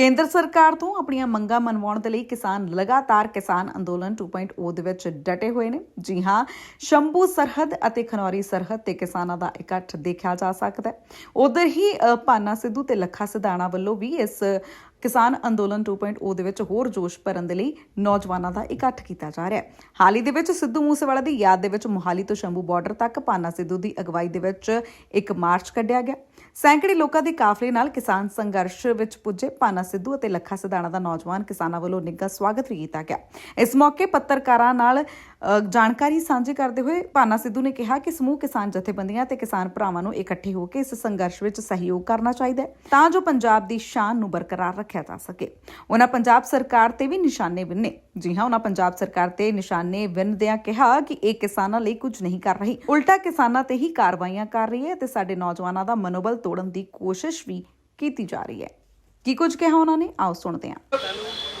ਕੇਂਦਰ ਸਰਕਾਰ ਤੋਂ ਆਪਣੀਆਂ ਮੰਗਾਂ ਮਨਵਾਉਣ ਦੇ ਲਈ ਕਿਸਾਨ ਲਗਾਤਾਰ ਕਿਸਾਨ ਅੰਦੋਲਨ 2.0 ਦੇ ਵਿੱਚ ਡਟੇ ਹੋਏ ਨੇ। ਜੀ ਹਾਂ ਸ਼ੰਭੂ ਸਰਹੱਦ ਅਤੇ ਖਨੌਰੀ ਸਰਹੱਦ ਤੇ ਕਿਸਾਨਾਂ ਦਾ ਇਕੱਠ ਦੇਖਿਆ ਜਾ ਸਕਦਾ ਹੈ। ਉਧਰ ਹੀ ਅ, ਭਾਨਾ ਸਿੱਧੂ ਤੇ ਲੱਖਾ ਸਿਧਾਣਾ ਵੱਲੋਂ ਵੀ ਇਸ ਕਿਸਾਨ ਅੰਦੋਲਨ 2.0 ਦੇ ਵਿੱਚ ਹੋਰ ਜੋਸ਼ ਭਰਨ ਦੇ ਲਈ ਨੌਜਵਾਨਾਂ ਦਾ ਇਕੱਠ ਕੀਤਾ ਜਾ ਰਿਹਾ ਹੈ। ਹਾਲ ਹੀ ਦੇ ਵਿੱਚ ਸਿੱਧੂ ਮੂਸੇਵਾਲਾ ਦੀ ਯਾਦ ਦੇ ਵਿੱਚ ਮੁਹਾਲੀ ਤੋਂ ਸ਼ੰਭੂ ਬਾਰਡਰ ਤੱਕ ਭਾਨਾ ਸਿੱਧੂ ਦੀ ਅਗਵਾਈ ਦੇ ਵਿੱਚ ਇੱਕ ਮਾਰਚ ਕੱਢਿਆ ਗਿਆ। ਸੈਂਕੜੇ ਲੋਕਾਂ ਦੇ ਕਾਫਲੇ ਨਾਲ ਕਿਸਾਨ ਸੰਘਰਸ਼ ਵਿੱਚ ਪੁੱਜੇ ਪਾਨਾ ਸਿੱਧੂ ਅਤੇ ਲੱਖਾ ਸਿਧਾਣਾ ਦਾ ਨੌਜਵਾਨ ਕਿਸਾਨਾਂ ਵੱਲੋਂ ਨਿੱਘਾ ਸਵਾਗਤ ਵੀ ਕੀਤਾ ਗਿਆ। ਇਸ ਮੌਕੇ ਪੱਤਰਕਾਰਾਂ ਨਾਲ ਜਾਣਕਾਰੀ ਸਾਂਝੀ ਕਰਦੇ ਹੋਏ ਪਾਨਾ ਸਿੱਧੂ ਨੇ ਕਿਹਾ ਕਿ ਸਮੂਹ ਕਿਸਾਨ ਜਥੇਬੰਦੀਆਂ ਤੇ ਕਿਸਾਨ ਭਰਾਵਾਂ ਨੂੰ ਇਕੱਠੇ ਹੋ ਕੇ ਇਸ ਸੰਘਰਸ਼ ਵਿੱਚ ਸਹਿਯੋਗ ਕਰਨਾ ਚਾਹੀਦਾ ਹੈ, ਤਾਂ ਜੋ ਪੰਜਾਬ ਦੀ ਸ਼ਾਨ ਨੂੰ ਬਰਕਰਾਰ ਰੱਖਿਆ ਜਾ ਸਕੇ। ਉਹਨਾਂ ਪੰਜਾਬ ਸਰਕਾਰ ਤੇ ਵੀ ਨਿਸ਼ਾਨੇ ਵਿੰਨੇ ਜੀ ਹਾਂ, ਉਹਨਾਂ ਪੰਜਾਬ ਸਰਕਾਰ ਤੇ ਨਿਸ਼ਾਨੇ ਵਿੰਨਦਿਆਂ ਕਿਹਾ ਕਿ ਇਹ ਕਿਸਾਨਾਂ ਲਈ ਕੁਝ ਨਹੀਂ ਕਰ ਰਹੀ। ਉਲਟਾ ਕਿਸਾਨਾਂ ਤੇ ਹੀ ਕਾਰਵਾਈਆਂ ਕਰ ਰਹੀ ਹੈ ਤੇ ਸਾਡੇ ਨੌਜਵਾਨਾਂ ਦਾ ਮਨੋਬਲ ਤੋੜਨ ਦੀ ਕੋਸ਼ਿਸ਼ ਵੀ ਕੀਤੀ ਜਾ ਰਹੀ ਹੈ। ਕੀ ਕੁਝ ਕਿਹਾ ਉਹਨਾਂ ਨੇ? ਆਓ ਸੁਣਦੇ ਹਾਂ।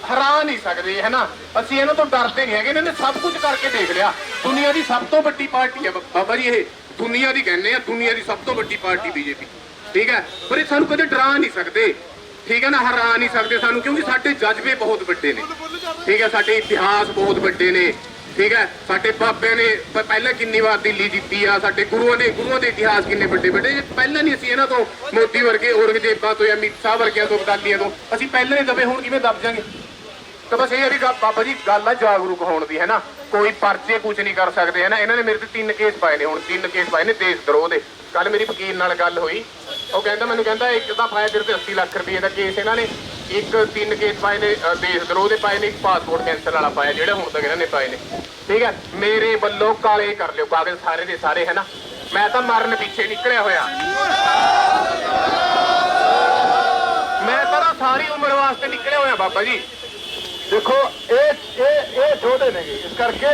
ਹਰਾ ਨਹੀਂ ਸਕਦੇ, ਹੈ ਨਾ? ਅਸੀਂ ਇਹਨਾਂ ਤੋਂ ਡਰਦੇ ਨਹੀਂ ਹੈਗੇ, ਇਹਨਾਂ ਨੇ ਸਭ ਕੁਝ ਕਰਕੇ ਦੇਖ ਲਿਆ। ਦੁਨੀਆ ਦੀ ਸਭ ਤੋਂ ਵੱਡੀ ਪਾਰਟੀ ਹੈ ਬਾਬਾ ਜੀ, ਇਹ ਦੁਨੀਆ ਦੀ ਕਹਿੰਦੇ ਆ, ਦੁਨੀਆ ਦੀ ਸਭ ਤੋਂ ਵੱਡੀ ਪਾਰਟੀ ਬੀਜੇਪੀ। ਠੀਕ ਹੈ? ਪਰ ਇਹ ਸਾਨੂੰ ਕਦੇ ਡਰਾ ਨਹੀਂ ਸਕਦੇ। ਠੀਕ ਹੈ ਨਾ? ਹਰਾ ਨਹੀਂ ਸਕਦੇ ਸਾਨੂੰ, ਕਿਉਂਕਿ ਸਾਡੇ ਜਜ਼ਬੇ ਬਹੁਤ ਵੱਡੇ ਨੇ। ਠੀਕ ਹੈ? ਸਾਡੇ ਇਤਿਹਾਸ ਬਹੁਤ ਵੱਡੇ ਨੇ। ਠੀਕ ਹੈ? ਸਾਡੇ ਬਾਬਿਆਂ ਨੇ ਪਹਿਲਾਂ ਕਿੰਨੀ ਵਾਰ ਦਿੱਲੀ ਜਿੱਤੀ ਆ, ਸਾਡੇ ਗੁਰੂਆਂ ਨੇ ਗੁਰੂਆਂ ਦੇ ਇਤਿਹਾਸ ਕਿੰਨੇ ਵੱਡੇ ਵੱਡੇ ਪਹਿਲਾਂ ਨਹੀਂ ਅਸੀਂ ਇਹਨਾਂ ਤੋਂ ਮੋਦੀ ਵਰਗੇ, ਔਰੰਗਜ਼ੇਬਾਂ ਤੋਂ ਜਾਂ ਅਮਿਤ ਸ਼ਾਹ ਵਰਗਿਆਂ ਤੋਂ ਅਕਾਲੀਆਂ ਤੋਂ, ਅਸੀਂ ਪਹਿਲਾਂ ਹੀ ਦਬੇ ਹੁਣ ਕਿਵੇਂ ਦਬ ਜਾਾਂਗੇ? ਤਾਂ ਬਸ ਇਹ ਹੈ ਬਾਬਾ ਜੀ, ਗੱਲ ਆ ਜਾਗਰੂਕ ਹੋਣ ਦੀ ਹੈ ਨਾ ਕੋਈ ਪਰਚੇ ਕੁਝ ਨਹੀਂ ਕਰ ਸਕਦੇ ਹੈ ਨਾ ਇਹਨਾਂ ਨੇ ਮੇਰੇ ਤੇ ਤਿੰਨ ਕੇਸ ਪਾਏ ਨੇ ਹੁਣ, ਤਿੰਨ ਕੇਸ ਪਾਏ ਨੇ ਦੇਸ਼ ਦਰੋਹ ਦੇ। ਕੱਲ ਮੇਰੀ ਵਕੀਲ ਨਾਲ ਗੱਲ ਹੋਈ। ਉਹ ਕਹਿੰਦਾ, ਮੈਨੂੰ ਕਹਿੰਦਾ, ਇੱਕ ਤਾਂ ਪਾਇਆ ਤੇਰੇ ਤੇ 80 ਲੱਖ ਰੁਪਏ ਦਾ ਕੇਸ ਇਹਨਾਂ ਨੇ, ਇੱਕ ਤਿੰਨ ਕੇਸ ਪਾਏ ਨੇ ਦੇਸ਼ ਦਰੋਹ ਦੇ ਪਾਏ ਨੇ, ਇੱਕ ਪਾਸਪੋਰਟ ਕੈਂਸਲ ਵਾਲਾ ਪਾਇਆ, ਜਿਹੜਾ ਹੁਣ ਤੱਕ ਇਹਨਾਂ ਨੇ ਪਾਏ ਨੇ। ਠੀਕ ਹੈ? ਮੇਰੇ ਵੱਲੋਂ ਕਾਲੇ ਕਰ ਲਿਓ, ਕਾਗਜ਼ ਸਾਰੇ ਦੇ ਸਾਰੇ ਹੈ ਨਾ ਮੈਂ ਤਾਂ ਮਰਨ ਪਿੱਛੇ ਨਿਕਲਿਆ ਹੋਇਆ। ਮੈਂ ਤਾਂ ਸਾਰੀ ਉਮਰ ਵਾਸਤੇ ਨਿਕਲਿਆ ਹੋਇਆ, ਬਾਬਾ ਜੀ। ਦੇਖੋ, ਇਹ ਇਹ ਇਹ ਛੋਟੇ ਨੇਗੇ ਇਸ ਕਰਕੇ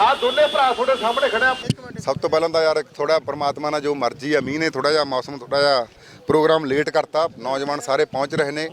ਆ ਦੋਨੇ ਭਰਾ ਤੁਹਾਡੇ ਸਾਹਮਣੇ ਖੜੇ ਸਭ ਤੋਂ ਪਹਿਲਾਂ ਤਾਂ ਯਾਰ ਥੋੜਾ ਪ੍ਰਮਾਤਮਾ ਨਾਲ ਜੋ ਮਰਜ਼ੀ ਆ, ਮੀਂਹ ਨੇ ਥੋੜਾ ਜਿਹਾ ਮੌਸਮ ਥੋੜਾ ਜਿਹਾ ਪ੍ਰੋਗਰਾਮ ਲੇਟ ਕਰਤਾ, ਨੌਜਵਾਨ ਸਾਰੇ ਪਹੁੰਚ ਰਹੇ ਨੇ।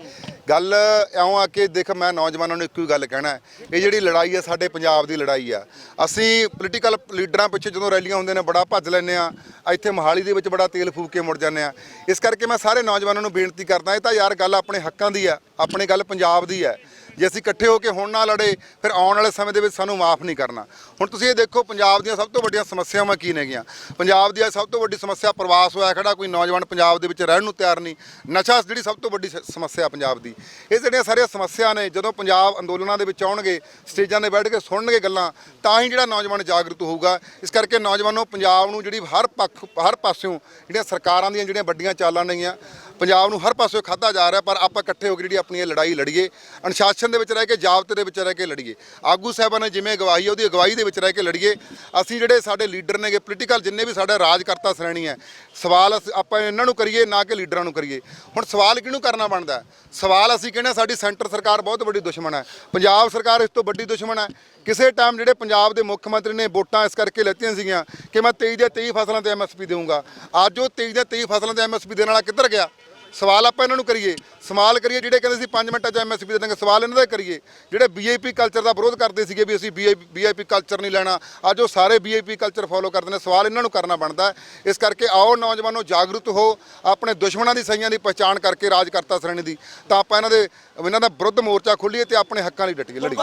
ਗੱਲ ਇਉਂ ਆ ਕਿ ਦੇਖ, ਮੈਂ ਨੌਜਵਾਨਾਂ ਨੂੰ ਇੱਕੋ ਹੀ ਗੱਲ ਕਹਿਣਾ ਇਹ ਜਿਹੜੀ ਲੜਾਈ ਆ, ਸਾਡੇ ਪੰਜਾਬ ਦੀ ਲੜਾਈ ਆ। ਅਸੀਂ ਪੋਲੀਟੀਕਲ ਲੀਡਰਾਂ ਪਿੱਛੇ ਜਦੋਂ ਰੈਲੀਆਂ ਹੁੰਦੀਆਂ ਨੇ, ਬੜਾ ਭੱਜ ਲੈਂਦੇ ਆ। ਇੱਥੇ ਮੋਹਾਲੀ ਦੇ ਵਿੱਚ ਬੜਾ ਤੇਲ ਫੂਕ ਕੇ ਮੁੜ ਜਾਂਦੇ ਆ। ਇਸ ਕਰਕੇ ਮੈਂ ਸਾਰੇ ਨੌਜਵਾਨਾਂ ਨੂੰ ਬੇਨਤੀ ਕਰਦਾ, ਇਹ ਤਾਂ ਯਾਰ ਗੱਲ ਆਪਣੇ ਹੱਕਾਂ ਦੀ ਆ, ਆਪਣੇ ਗੱਲ ਪੰਜਾਬ ਦੀ ਹੈ ਜੇ ਅਸੀਂ ਇਕੱਠੇ ਹੋ ਕੇ ਹੁਣ ਨਾ ਲੜੇ, ਫਿਰ ਆਉਣ ਵਾਲੇ ਸਮੇਂ ਦੇ ਵਿੱਚ ਸਾਨੂੰ ਮਾਫ ਨਹੀਂ ਕਰਨਾ। ਹੁਣ ਤੁਸੀਂ ਇਹ ਦੇਖੋ, ਪੰਜਾਬ ਦੀਆਂ ਸਭ ਤੋਂ ਵੱਡੀਆਂ ਸਮੱਸਿਆਵਾਂ ਕੀ ਨੇਗੀਆਂ? ਪੰਜਾਬ ਦੀ ਸਭ ਤੋਂ ਵੱਡੀ ਸਮੱਸਿਆ ਪ੍ਰਵਾਸ ਹੋਇਆ ਖੜਾ, ਕੋਈ ਨੌਜਵਾਨ ਪੰਜਾਬ ਦੇ ਵਿੱਚ ਰਹਿਣ ਨੂੰ ਤਿਆਰ ਨਹੀਂ। ਨਸ਼ਾ ਜਿਹੜੀ ਸਭ ਤੋਂ ਵੱਡੀ ਸ- ਸਮੱਸਿਆ ਪੰਜਾਬ ਦੀ। ਇਹ ਜਿਹੜੀਆਂ ਸਾਰੀਆਂ ਸਮੱਸਿਆ ਨੇ, ਜਦੋਂ ਪੰਜਾਬ ਅੰਦੋਲਨਾਂ ਦੇ ਵਿੱਚ ਆਉਣਗੇ, ਸਟੇਜਾਂ 'ਤੇ ਬੈਠ ਕੇ ਸੁਣਨਗੇ ਗੱਲਾਂ, ਤਾਂ ਹੀ ਜਿਹੜਾ ਨੌਜਵਾਨ ਜਾਗਰੂਕ ਹੋਊਗਾ। ਇਸ ਕਰਕੇ ਨੌਜਵਾਨੋ, ਪੰਜਾਬ ਨੂੰ ਜਿਹੜੀ ਹਰ ਪੱਖ, ਹਰ ਪਾਸਿਓਂ ਜਿਹੜੀਆਂ ਸਰਕਾਰਾਂ ਦੀਆਂ ਜਿਹੜੀਆਂ ਵੱਡੀਆਂ ਚਾਲਾਂ ਨੇਗੀਆਂ ਪੰਜਾਬ ਨੂੰ ਹਰ ਪਾਸੇ ਖਾਧਾ ਜਾ ਰਿਹਾ, ਪਰ ਆਪਾਂ ਇਕੱਠੇ ਹੋ ਕੇ ਜਿਹੜੀ ਆਪਣੀ ਇਹ ਲੜਾਈ ਲੜੀਏ, ਅਨੁਸ਼ਾਸਨ ਦੇ ਵਿੱਚ ਰਹਿ ਕੇ, ਜਾਬਤੇ ਦੇ ਵਿੱਚ ਰਹਿ ਕੇ ਲੜੀਏ। ਆਗੂ ਸਾਹਿਬਾਂ ਨੇ ਜਿਵੇਂ ਅਗਵਾਈ ਹੈ ਉਹਦੀ ਅਗਵਾਈ ਦੇ ਵਿੱਚ ਰਹਿ ਕੇ ਲੜੀਏ। ਅਸੀਂ ਜਿਹੜੇ ਸਾਡੇ ਲੀਡਰ ਨੇਗੇ ਪੋਲੀਟੀਕਲ ਜਿੰਨੇ ਵੀ ਸਾਡਾ ਰਾਜਕਰਤਾ ਸ਼੍ਰੇਣੀ ਹੈ, ਸਵਾਲ ਅਸੀਂ- ਆਪਾਂ ਇਹਨਾਂ ਨੂੰ ਕਰੀਏ, ਨਾ ਕਿ ਲੀਡਰਾਂ ਨੂੰ ਕਰੀਏ। ਹੁਣ ਸਵਾਲ ਕਿਹਨੂੰ ਕਰਨਾ ਬਣਦਾ? ਸਵਾਲ ਅਸੀਂ ਕਹਿੰਦੇ ਹਾਂ, ਸਾਡੀ ਸੈਂਟਰ ਸਰਕਾਰ ਬਹੁਤ ਵੱਡੀ ਦੁਸ਼ਮਣ ਹੈ। ਪੰਜਾਬ ਸਰਕਾਰ ਇਸ ਤੋਂ ਵੱਡੀ ਦੁਸ਼ਮਣ ਹੈ। ਕਿਸੇ ਟਾਈਮ ਜਿਹੜੇ ਪੰਜਾਬ ਦੇ ਮੁੱਖ ਮੰਤਰੀ ਨੇ ਵੋਟਾਂ ਇਸ ਕਰਕੇ ਲੈਤੀਆਂ ਸੀਗੀਆਂ ਕਿ ਮੈਂ 23 ਦੇ 23 ਫਸਲਾਂ ਤੇ ਐਮਐਸਪੀ ਦੇਵਾਂਗਾ ਅੱਜ ਉਹ 23 ਦੇ 23 ਫਸਲਾਂ ਤੇ ਐਮਐਸਪੀ ਦੇਣ ਵਾਲਾ ਕਿੱਧਰ ਗਿਆ? ਸਵਾਲ ਆਪਾਂ ਇਹਨਾਂ ਨੂੰ ਕਰੀਏ। ਸਵਾਲ ਕਰੀਏ ਜਿਹੜੇ ਕਹਿੰਦੇ ਸੀ 5 ਮਿੰਟਾਂ 'ਚ ਐਮਐਸਪੀ ਦੇ ਦਾਂਗੇ ਸਵਾਲ ਇਹਨਾਂ ਦਾ ਕਰੀਏ। ਜਿਹੜੇ ਵੀਆਈਪੀ ਕਲਚਰ ਦਾ ਵਿਰੋਧ ਕਰਦੇ ਸੀਗੇ ਵੀ ਅਸੀਂ ਵੀਆਈਪੀ ਕਲਚਰ ਨਹੀਂ ਲੈਣਾ ਅੱਜ ਉਹ ਸਾਰੇ ਵੀਆਈਪੀ ਕਲਚਰ ਫੋਲੋ ਕਰਦੇ ਨੇ ਸਵਾਲ ਇਹਨਾਂ ਨੂੰ ਕਰਨਾ ਬਣਦਾ। ਇਸ ਕਰਕੇ ਆਓ ਨੌਜਵਾਨੋ ਜਾਗਰੂਕ ਹੋ ਆਪਣੇ ਦੁਸ਼ਮਣਾਂ ਦੀ ਸਹੀਆਂ ਦੀ ਪਛਾਣ ਕਰਕੇ ਰਾਜ ਕਰਤਾ ਸ਼੍ਰੇਣੀ ਦੀ। ਤਾਂ ਆਪਾਂ ਇਹਨਾਂ ਦੇ ਇਹਨਾਂ ਦਾ ਵਿਰੁੱਧ ਮੋਰਚਾ ਖੋਲੀਏ ਤੇ ਆਪਣੇ ਹੱਕਾਂ ਲਈ ਡਟੀਏ ਲੜੀਏ।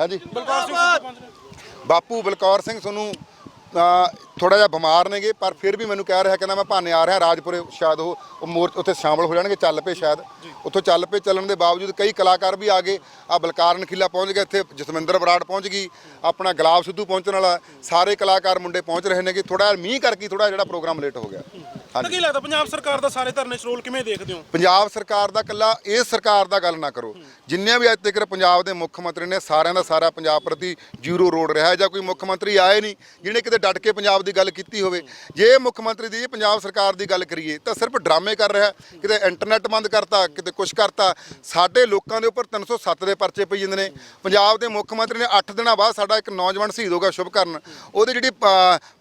ਹਾਂਜੀ। ਬਾਪੂ ਬਲਕੌਰ ਸਿੰਘ ਤੁਹਾਨੂੰ ਥੋੜਾ ਜਿਹਾ ਬਿਮਾਰ ਨੇਗੇ ਪਰ ਫਿਰ ਵੀ ਮੈਨੂੰ ਕਹਿ ਰਿਹਾ ਕਹਿੰਦਾ ਮੈਂ ਭਾਨੇ ਆ ਰਿਹਾ ਰਾਜਪੁਰੇ ਸ਼ਾਇਦ ਉਹ ਉਹ ਮੋਰ ਉੱਥੇ ਸ਼ਾਮਲ ਹੋ ਜਾਣਗੇ ਚੱਲ ਪਏ ਸ਼ਾਇਦ। ਉੱਥੋਂ ਚੱਲ ਪਏ ਚੱਲਣ ਦੇ ਬਾਵਜੂਦ ਕਈ ਕਲਾਕਾਰ ਵੀ ਆ ਗਏ। ਆ ਬਲਕਾਰ ਨਖੀਲਾ ਪਹੁੰਚ ਗਿਆ ਇੱਥੇ ਜਸਵਿੰਦਰ ਬਰਾੜ ਪਹੁੰਚ ਗਈ ਆਪਣਾ ਗੁਲਾਬ ਸਿੱਧੂ ਪਹੁੰਚਣ ਵਾਲਾ ਸਾਰੇ ਕਲਾਕਾਰ ਮੁੰਡੇ ਪਹੁੰਚ ਰਹੇ ਨੇਗੇ। ਥੋੜਾ ਮੀਂਹ ਕਰਕੇ ਥੋੜਾ ਜਿਹੜਾ ਪ੍ਰੋਗਰਾਮ ਲੇਟ ਹੋ ਗਿਆ। ਤਾਂ ਕੀ ਲੱਗਦਾ ਪੰਜਾਬ ਸਰਕਾਰ ਦਾ ਸਾਰੇ ਧਰਨੇ ਚ ਰੋਲ ਕਿਵੇਂ ਦੇਖਦੇ ਹੋ? ਪੰਜਾਬ ਸਰਕਾਰ ਦਾ ਕੱਲਾ ਇਹ ਸਰਕਾਰ ਦਾ ਗੱਲ ਨਾ ਕਰੋ। ਜਿੰਨੇ ਵੀ ਅੱਜ ਤੱਕ ਪੰਜਾਬ ਦੇ ਮੁੱਖ ਮੰਤਰੀ ਨੇ, ਸਾਰਿਆਂ ਦਾ ਸਾਰਾ ਪੰਜਾਬ ਪ੍ਰਤੀ ਜ਼ੀਰੋ ਰੋਡ ਰਿਹਾ ਜਾਂ ਕੋਈ ਮੁੱਖ ਮੰਤਰੀ ਆਏ ਨਹੀਂ, ਜਿਹਨੇ ਕਿਤੇ ਡਟ ਕੇ ਪੰਜਾਬ ਦੀ ਗੱਲ ਕੀਤੀ ਹੋਵੇ। ਜੇ ਮੁੱਖ ਮੰਤਰੀ ਦੀ ਪੰਜਾਬ ਸਰਕਾਰ ਦੀ ਗੱਲ ਕਰੀਏ, ਤਾਂ ਸਿਰਫ ਡਰਾਮੇ ਕਰ ਰਿਹਾ ਕਿਤੇ ਇੰਟਰਨੈਟ ਬੰਦ ਕਰਤਾ, ਕਿਤੇ ਕੁਝ ਕਰਤਾ। ਸਾਡੇ ਲੋਕਾਂ ਦੇ ਉੱਪਰ 307 ਦੇ ਪਰਚੇ ਪਈ ਜਾਂਦੇ ਨੇ। ਪੰਜਾਬ ਦੇ ਮੁੱਖ ਮੰਤਰੀ ਨੇ 8 ਦਿਨਾਂ ਬਾਅਦ ਸਾਡਾ ਇੱਕ ਨੌਜਵਾਨ ਸ਼ਹੀਦ ਹੋ ਗਿਆ ਸ਼ੁਭਕਰਨ। ਉਹਦੀ ਜਿਹੜੀ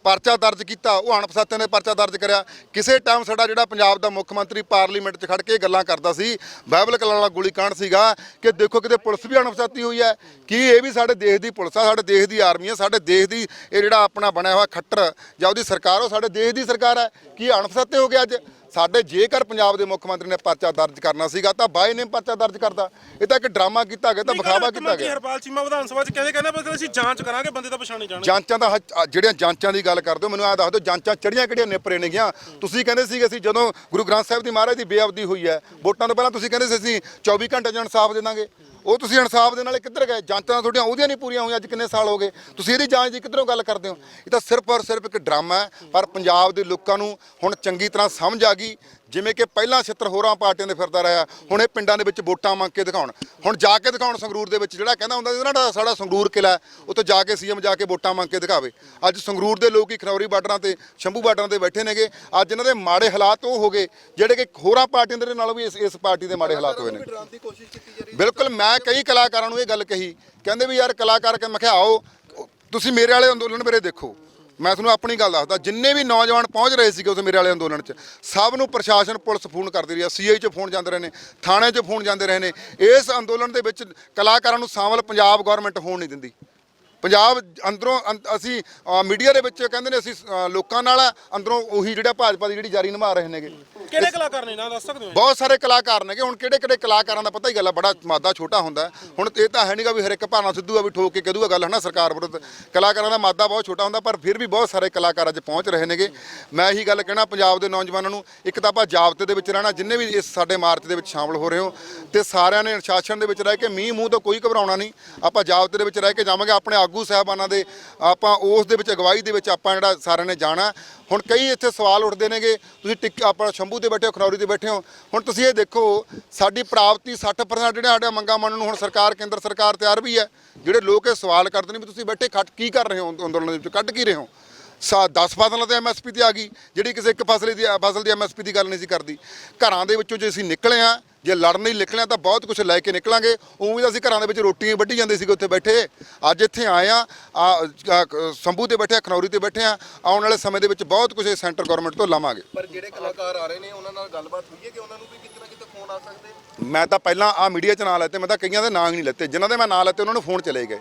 ਪਰਚਾ ਦਰਜ ਕੀਤਾ, ਉਹ ਅਣਪਛਾਤਿਆਂ ਨੇ ਪਰਚਾ ਦਰਜ ਕਰਿਆ। ਕਿਸੇ ਟਾਈਮ ਸਾਡਾ ਜਿਹੜਾ ਪੰਜਾਬ ਦਾ ਮੁੱਖ ਮੰਤਰੀ ਪਾਰਲੀਮੈਂਟ 'ਚ ਖੜ ਕੇ ਇਹ ਗੱਲਾਂ ਕਰਦਾ ਸੀ ਬਾਈਬਲ ਕਲਾਂ ਵਾਲਾ ਗੋਲੀ ਸੀਗਾ ਕਿ ਦੇਖੋ ਕਿਤੇ ਪੁਲਿਸ ਵੀ ਅਣਪਛਾਤੀ ਹੋਈ ਹੈ। ਕੀ ਇਹ ਵੀ ਸਾਡੇ ਦੇਸ਼ ਦੀ ਪੁਲਿਸ ਆ, ਸਾਡੇ ਦੇਸ਼ ਦੀ ਆਰਮੀ ਆ, ਸਾਡੇ ਦੇਸ਼ ਦੀ ਇਹ ਜਿਹੜਾ ਆਪਣਾ ਬਣਿਆ ਹੋਇਆ ਖੱਟਰ ਜਾਂ ਉਹਦੀ ਸਰਕਾਰ, ਉਹ ਸਾਡੇ ਦੇਸ਼ ਦੀ ਸਰਕਾਰ ਹੈ। ਕੀ ਅਣਪਛਾਤੇ ਹੋ ਗਿਆ ਅੱਜ? ਸਾਡੇ ਜੇਕਰ ਪੰਜਾਬ ਦੇ ਮੁੱਖ ਮੰਤਰੀ ਨੇ ਪਰਚਾ ਦਰਜ ਕਰਨਾ ਸੀਗਾ ਤਾਂ ਬਾਈ ਨੇ ਪਰਚਾ ਦਰਜ ਕਰਦਾ ਇਹ ਤਾਂ ਇੱਕ ਡਰਾਮਾ ਕੀਤਾ ਗਿਆ ਤਾਂ ਵਿਖਾਵਾ ਕੀਤਾ ਗਿਆ। ਹਰਪਾਲ ਚੀਮਾ ਵਿਧਾਨ ਸਭਾ ਚ ਕਹਿੰਦੇ ਕਹਿੰਦੇ ਬਸ ਅਸੀਂ ਜਾਂਚ ਕਰਾਂਗੇ ਬੰਦੇ ਤਾਂ ਪਛਾਣੇ ਜਾਣਗੇ। ਜਾਂਚਾਂ ਦਾ ਜਿਹੜੀਆਂ ਜਾਂਚਾਂ ਦੀ ਗੱਲ ਕਰਦੇ ਹੋ ਮੈਨੂੰ ਆ ਦੱਸ ਦਿਓ ਜਾਂਚਾਂ ਚੜੀਆਂ ਕਿਹੜੀਆਂ ਨੇਪਰੇ ਨੇ ਗਿਆ ਤੁਸੀਂ ਕਹਿੰਦੇ ਸੀ ਅਸੀਂ ਜਦੋਂ ਗੁਰੂ ਗ੍ਰੰਥ ਸਾਹਿਬ ਦੀ ਮਹਾਰਾਜ ਦੀ ਬੇਅਬਦੀ ਹੋਈ ਹੈ ਵੋਟਾਂ ਤੋਂ ਪਹਿਲਾਂ ਤੁਸੀਂ ਕਹਿੰਦੇ ਸੀ ਅਸੀਂ 24 ਘੰਟੇ 'ਚ ਇਨਸਾਫ ਦੇ ਦਾਂਗੇ। ਉਹ ਤੁਸੀਂ ਇਨਸਾਫ ਦੇ ਨਾਲ ਕਿੱਧਰ ਗਏ? ਜਾਂਚਾਂ ਤੁਹਾਡੀਆਂ ਉਹਦੀਆਂ ਨਹੀਂ ਪੂਰੀਆਂ ਹੋਈਆਂ, ਅੱਜ ਕਿੰਨੇ ਸਾਲ ਹੋ ਗਏ? ਤੁਸੀਂ ਇਹਦੀ ਜਾਂਚ ਦੀ ਕਿੱਧਰੋਂ ਗੱਲ ਕਰਦੇ ਹੋ? ਇਹ ਤਾਂ ਸਿਰਫ ਔਰ ਸਿਰਫ ਇੱਕ ਡਰਾਮਾ ਹੈ, ਪਰ ਪੰਜਾਬ ਦੇ ਲੋਕਾਂ ਨੂੰ ਹੁਣ ਚੰਗੀ ਤਰ੍ਹਾਂ ਸਮਝ ਆ ਗਈ ਜਿਵੇਂ ਕਿ ਪਹਿਲਾਂ ਛਿੱਤਰ ਹੋਰਾਂ ਪਾਰਟੀਆਂ ਦੇ ਫਿਰਦਾ ਰਿਹਾ ਹੁਣ ਇਹ ਪਿੰਡਾਂ ਦੇ ਵਿੱਚ ਵੋਟਾਂ ਮੰਗ ਕੇ ਦਿਖਾਉਣ। ਹੁਣ ਜਾ ਕੇ ਦਿਖਾਉਣ ਸੰਗਰੂਰ ਦੇ ਵਿੱਚ ਜਿਹੜਾ ਕਹਿੰਦਾ ਹੁੰਦਾ ਸੀ ਨਾ ਸਾਡਾ ਸੰਗਰੂਰ ਕਿਲਾ ਹੈ, ਉੱਥੇ ਜਾ ਕੇ ਸੀਐਮ ਜਾ ਕੇ ਵੋਟਾਂ ਮੰਗ ਕੇ ਦਿਖਾਵੇ। ਅੱਜ ਸੰਗਰੂਰ ਦੇ ਲੋਕ ਹੀ ਖਨੌਰੀ ਬਾਰਡਰਾਂ ਤੇ ਸ਼ੰਭੂ ਬਾਰਡਰਾਂ ਤੇ ਬੈਠੇ ਨੇਗੇ। ਅੱਜ ਇਹਨਾਂ ਦੇ ਮਾੜੇ ਹਾਲਾਤ ਉਹ ਹੋ ਗਏ ਜਿਹੜੇ ਕਿ ਹੋਰਾਂ ਪਾਰਟੀਆਂ ਦੇ ਨਾਲੋਂ ਵੀ ਇਸ ਇਸ ਪਾਰਟੀ ਦੇ ਮਾੜੇ ਹਾਲਾਤ ਹੋਏ ਨੇ। ਬਿਲਕੁਲ ਮੈਂ ਕਈ ਕਲਾਕਾਰਾਂ ਨੂੰ ਇਹ ਗੱਲ ਕਹੀ ਕਹਿੰਦੇ ਵੀ ਯਾਰ ਕਲਾਕਾਰ ਕਿ ਮੈਂ ਕਿਹਾ ਆਓ ਤੁਸੀਂ ਮੇਰੇ ਵਾਲੇ ਅੰਦੋਲਨ ਮੇਰੇ ਦੇਖੋ। ਮੈਂ ਤੁਹਾਨੂੰ ਆਪਣੀ ਗੱਲ ਦੱਸਦਾ, ਜਿੰਨੇ ਵੀ ਨੌਜਵਾਨ ਪਹੁੰਚ ਰਹੇ ਸੀਗੇ ਉਸ ਮੇਰੇ ਵਾਲੇ ਅੰਦੋਲਨ 'ਚ, ਸਭ ਨੂੰ ਪ੍ਰਸ਼ਾਸਨ ਪੁਲਿਸ ਫੋਨ ਕਰਦੀ ਰਹੀ ਆ ਸੀਆਈ 'ਚ ਫੋਨ ਜਾਂਦੇ ਰਹੇ ਨੇ, ਥਾਣੇ 'ਚ ਫੋਨ ਜਾਂਦੇ ਰਹੇ ਨੇ। ਇਸ ਅੰਦੋਲਨ ਦੇ ਵਿੱਚ ਕਲਾਕਾਰਾਂ ਨੂੰ ਸ਼ਾਮਲ ਪੰਜਾਬ ਗਵਰਨਮੈਂਟ ਹੋਣ ਨਹੀਂ ਦਿੰਦੀ। ਪੰਜਾਬ ਅੰਦਰੋਂ ਅੰ- ਅਸੀਂ ਮੀਡੀਆ ਦੇ ਵਿੱਚ ਕਹਿੰਦੇ ਨੇ ਅਸੀਂ ਅ, ਲੋਕਾਂ ਨਾਲ ਆ, ਅੰਦਰੋਂ ਉਹੀ ਜਿਹੜਾ ਭਾਜਪਾ ਦੀ ਜਿਹੜੀ ਜਾਰੀ ਨਿਭਾ ਰਹੇ ਨੇਗੇ। ਕਿਹੜੇ ਕਲਾਕਾਰ ਨੇ ਨਾ ਦੱਸ ਸਕਦੇ ਹੋ ਬਹੁਤ ਸਾਰੇ ਕਲਾਕਾਰ ਨੇਗੇ। ਹੁਣ ਕਿਹੜੇ ਕਿਹੜੇ ਕਲਾਕਾਰਾਂ ਦਾ ਪਤਾ ਹੀ ਗੱਲ ਆ ਬੜਾ ਮਾਦਾ ਛੋਟਾ ਹੁੰਦਾ। ਹੈ। ਹੁਣ ਇਹ ਤਾਂ ਹੈ ਨਹੀਂਗਾ ਵੀ ਹਰ ਇੱਕ ਭਾਣਾ ਸਿੱਧੂ ਆ ਵੀ ਠੋਕ ਕੇ ਕਹਿ ਦੂਗਾ ਗੱਲ ਹੈ ਨਾ ਸਰਕਾਰ ਵਿਰੁੱਧ। ਕਲਾਕਾਰਾਂ ਦਾ ਮਾਦਾ ਬਹੁਤ ਛੋਟਾ ਹੁੰਦਾ ਪਰ ਫਿਰ ਵੀ ਬਹੁਤ ਸਾਰੇ ਕਲਾਕਾਰ ਅੱਜ ਪਹੁੰਚ ਰਹੇ ਨੇਗੇ। ਮੈਂ ਇਹੀ ਗੱਲ ਕਹਿਣਾ ਪੰਜਾਬ ਦੇ ਨੌਜਵਾਨਾਂ ਨੂੰ ਇੱਕ ਤਾਂ ਆਪਾਂ ਜਾਬਤੇ ਦੇ ਵਿੱਚ ਰਹਿਣਾ ਜਿੰਨੇ ਵੀ ਇਸ ਸਾਡੇ ਮਾਰਚ ਦੇ ਵਿੱਚ ਸ਼ਾਮਲ ਹੋ ਰਹੇ ਹੋ ਤੇ ਸਾਰਿਆਂ ਨੇ ਅਨੁਸ਼ਾਸਨ ਦੇ ਵਿੱਚ ਰਹਿ ਕੇ ਮੀਂਹ ਮੂੰਹ ਤੋਂ ਕੋਈ ਘਬਰਾਉਣਾ ਨਹੀਂ। ਆਪਾਂ ਜਾਬਤੇ ਦੇ ਵਿੱਚ ਰਹਿ ਕੇ ਜਾਵਾਂਗੇ ਆਪਣੇ ਆਗੂ ਸਾਹਿਬਾਨਾਂ ਦੇ ਆਪਾਂ ਉਸ ਦੇ ਵਿੱਚ ਅਗਵਾਈ ਦੇ ਵਿੱਚ ਆਪਾਂ ਜਿਹੜਾ ਸਾਰਿਆਂ ਨੇ ਜਾਣਾ। ਹੁਣ ਕਈ ਇੱਥੇ ਸਵਾਲ ਉੱਠਦੇ ਨੇਗੇ, ਤੁਸੀਂ ਟਿੱਕ ਆਪਣਾ ਸ਼ੰਭੂ ਤੇ ਬੈਠੇ ਹੋ, ਖਨੌਰੀ ਤੇ ਬੈਠੇ ਹੋ। ਹੁਣ ਤੁਸੀਂ ਇਹ ਦੇਖੋ, ਸਾਡੀ ਪ੍ਰਾਪਤੀ 60% ਜਿਹੜੇ ਸਾਡੇ ਮੰਗਾਂ ਮੰਨਣ ਨੂੰ ਹੁਣ ਸਰਕਾਰ, ਕੇਂਦਰ ਸਰਕਾਰ ਤਿਆਰ ਵੀ ਹੈ। ਜਿਹੜੇ ਲੋਕ ਇਹ ਸਵਾਲ ਕਰਦੇ ਨੇ ਵੀ ਤੁਸੀਂ ਬੈਠੇ ਖੱਟ ਕੀ ਕਰ ਰਹੇ ਹੋ ਅੰਦੋਲਨ ਦੇ ਵਿੱਚ, ਕੱਢ ਕੀ ਰਹੇ ਹੋ? ਸਾ 10 ਫਸਲਾਂ ਤੇ ਐਮਐਸਪੀ ਤੇ ਆ ਗਈ, ਜਿਹੜੀ ਕਿਸੇ ਇੱਕ ਫਸਲ ਦੀ ਫਸਲ ਦੀ ਐਮਐਸਪੀ ਦੀ ਗੱਲ ਨਹੀਂ ਸੀ ਕਰਦੀ। ਘਰਾਂ ਦੇ ਵਿੱਚੋਂ ਜੇ ਅਸੀਂ ਨਿਕਲੇ ਆ ਜੇ ਲੜਨ ਹੀ ਨਿਕਲਿਆ ਤਾਂ ਬਹੁਤ ਕੁਝ ਲੈ ਕੇ ਨਿਕਲਾਂਗੇ। ਉਵੇਂ ਤਾਂ ਅਸੀਂ ਘਰਾਂ ਦੇ ਵਿੱਚ ਰੋਟੀਆਂ ਵੱਢੀ ਜਾਂਦੇ ਸੀਗੇ ਉੱਥੇ ਬੈਠੇ। ਅੱਜ ਇੱਥੇ ਆਏ ਆ ਸੰਭੂ ਤੇ ਬੈਠੇ ਆ ਖਨੌਰੀ ਤੇ ਬੈਠੇ ਆ ਆਉਣ ਵਾਲੇ ਸਮੇਂ ਦੇ ਵਿੱਚ ਬਹੁਤ ਕੁਝ ਸੈਂਟਰ ਗਵਰਨਮੈਂਟ ਤੋਂ ਲਵਾਂਗੇ। ਪਰ ਜਿਹੜੇ ਕਲਾਕਾਰ ਆ ਰਹੇ ਨੇ ਉਹਨਾਂ ਨਾਲ ਗੱਲਬਾਤ ਹੋਈ ਹੈ ਕਿ ਉਹਨਾਂ ਨੂੰ ਵੀ ਕਿਤੇ ਨਾ ਕਿਤੇ ਫੋਨ ਆ ਸਕਦੇ? ਮੈਂ ਤਾਂ ਪਹਿਲਾਂ ਆ ਮੀਡੀਆ 'ਚ ਨਾਂ ਲੈਤੇ ਮੈਂ ਤਾਂ ਕਈਆਂ ਦੇ ਨਾਂ ਹੀ ਨਹੀਂ ਲੈਤੇ। ਜਿਨ੍ਹਾਂ ਦੇ ਮੈਂ ਨਾਂ ਲੈਤੇ ਉਹਨਾਂ ਨੂੰ ਫੋਨ ਚਲੇ ਗਏ।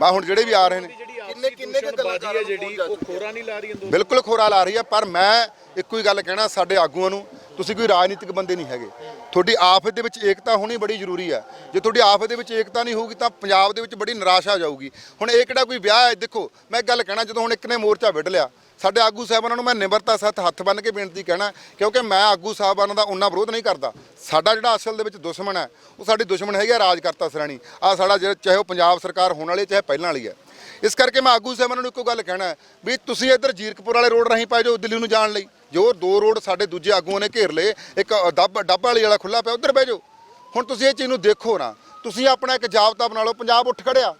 ਮੈਂ ਹੁਣ ਜਿਹੜੇ ਵੀ ਆ ਰਹੇ ਨੇ। ਕਿੰਨੇ ਕਿੰਨੇ ਕੁ ਕਲਾਕਾਰ ਜਿਹੜੀ ਉਹ ਖੋਰਾ ਨਹੀਂ ਲਾ ਰਹੀ ਬਿਲਕੁਲ ਖੋਰਾ ਲਾ ਰਹੀ ਹੈ ਪਰ ਮੈਂ ਇੱਕੋ ਹੀ ਗੱਲ ਕਹਿਣਾ ਸਾਡੇ ਆਗੂਆਂ ਨੂੰ ਤੁਸੀਂ ਕੋਈ ਰਾਜਨੀਤਿਕ ਬੰਦੇ ਨਹੀਂ ਹੈਗੇ। ਤੁਹਾਡੀ ਆਫਤ ਦੇ ਵਿੱਚ ਏਕਤਾ ਹੋਣੀ ਬੜੀ ਜ਼ਰੂਰੀ ਹੈ। ਜੇ ਤੁਹਾਡੀ ਆਫਤ ਦੇ ਵਿੱਚ ਏਕਤਾ ਨਹੀਂ ਹੋਊਗੀ ਤਾਂ ਪੰਜਾਬ ਦੇ ਵਿੱਚ ਬੜੀ ਨਿਰਾਸ਼ਾ ਜਾਊਗੀ। ਹੁਣ ਇਹ ਕਿਹੜਾ ਕੋਈ ਵਿਆਹ ਹੈ? ਦੇਖੋ ਮੈਂ ਇੱਕ ਗੱਲ ਕਹਿਣਾ ਜਦੋਂ ਹੁਣ ਇੱਕ ਨੇ ਮੋਰਚਾ ਵਿੱਢ ਲਿਆ ਸਾਡੇ ਆਗੂ ਸਾਹਿਬਾਨਾਂ ਨੂੰ ਮੈਂ ਨਿਮਰਤਾ ਸੱਤ ਹੱਥ ਬੰਨ ਕੇ ਬੇਨਤੀ ਕਹਿਣਾ ਕਿਉਂਕਿ ਮੈਂ ਆਗੂ ਸਾਹਿਬਾਨਾਂ ਦਾ ਉਹਨਾਂ ਵਿਰੋਧ ਨਹੀਂ ਕਰਦਾ। ਸਾਡਾ ਜਿਹੜਾ ਅਸਲ ਦੇ ਵਿੱਚ ਦੁਸ਼ਮਣ ਹੈ ਉਹ ਸਾਡੀ ਦੁਸ਼ਮਣ ਹੈਗੀ ਆ ਰਾਜਕਰਤਾ ਸ਼੍ਰੇਣੀ ਆ ਸਾਡਾ ਜਿਹੜਾ ਚਾਹੇ ਉਹ ਪੰਜਾਬ ਸਰਕਾਰ ਹੋਣ ਵਾਲੀ ਹੈ, ਚਾਹੇ ਪਹਿਲਾਂ ਵਾਲੀ ਹੈ। ਇਸ ਕਰਕੇ ਮੈਂ ਆਗੂ ਸਾਹਿਬਾਨਾਂ ਨੂੰ ਇੱਕੋ ਗੱਲ ਕਹਿਣਾ ਵੀ ਤੁਸੀਂ ਇੱਧਰ ਜੀਰਕਪੁਰ ਵਾਲੇ ਰੋਡ ਰਾਹੀਂ ਪੈ ਜਾਓ, ਦਿੱਲੀ ਨੂੰ ਜਾਣ ਲਈ। ਜੋ ਦੋ ਰੋਡ ਸਾਡੇ ਦੂਜੇ ਆਗੂਆਂ ਨੇ ਘੇਰ ਲਏ, ਇੱਕ ਡੱਬ ਡੱਬ ਵਾਲੀ ਵਾਲਾ ਖੁੱਲਾ ਪਿਆ, ਉੱਧਰ ਬਹਿ ਜਾਓ। ਹੁਣ ਤੁਸੀਂ ਇਹ ਚੀਜ਼ ਨੂੰ ਦੇਖੋ ਨਾ, ਤੁਸੀਂ ਆਪਣਾ ਇੱਕ ਜਾਬਤਾ ਬਣਾ ਲਓ, ਪੰਜਾਬ ਉੱਠ ਖੜਿਆ।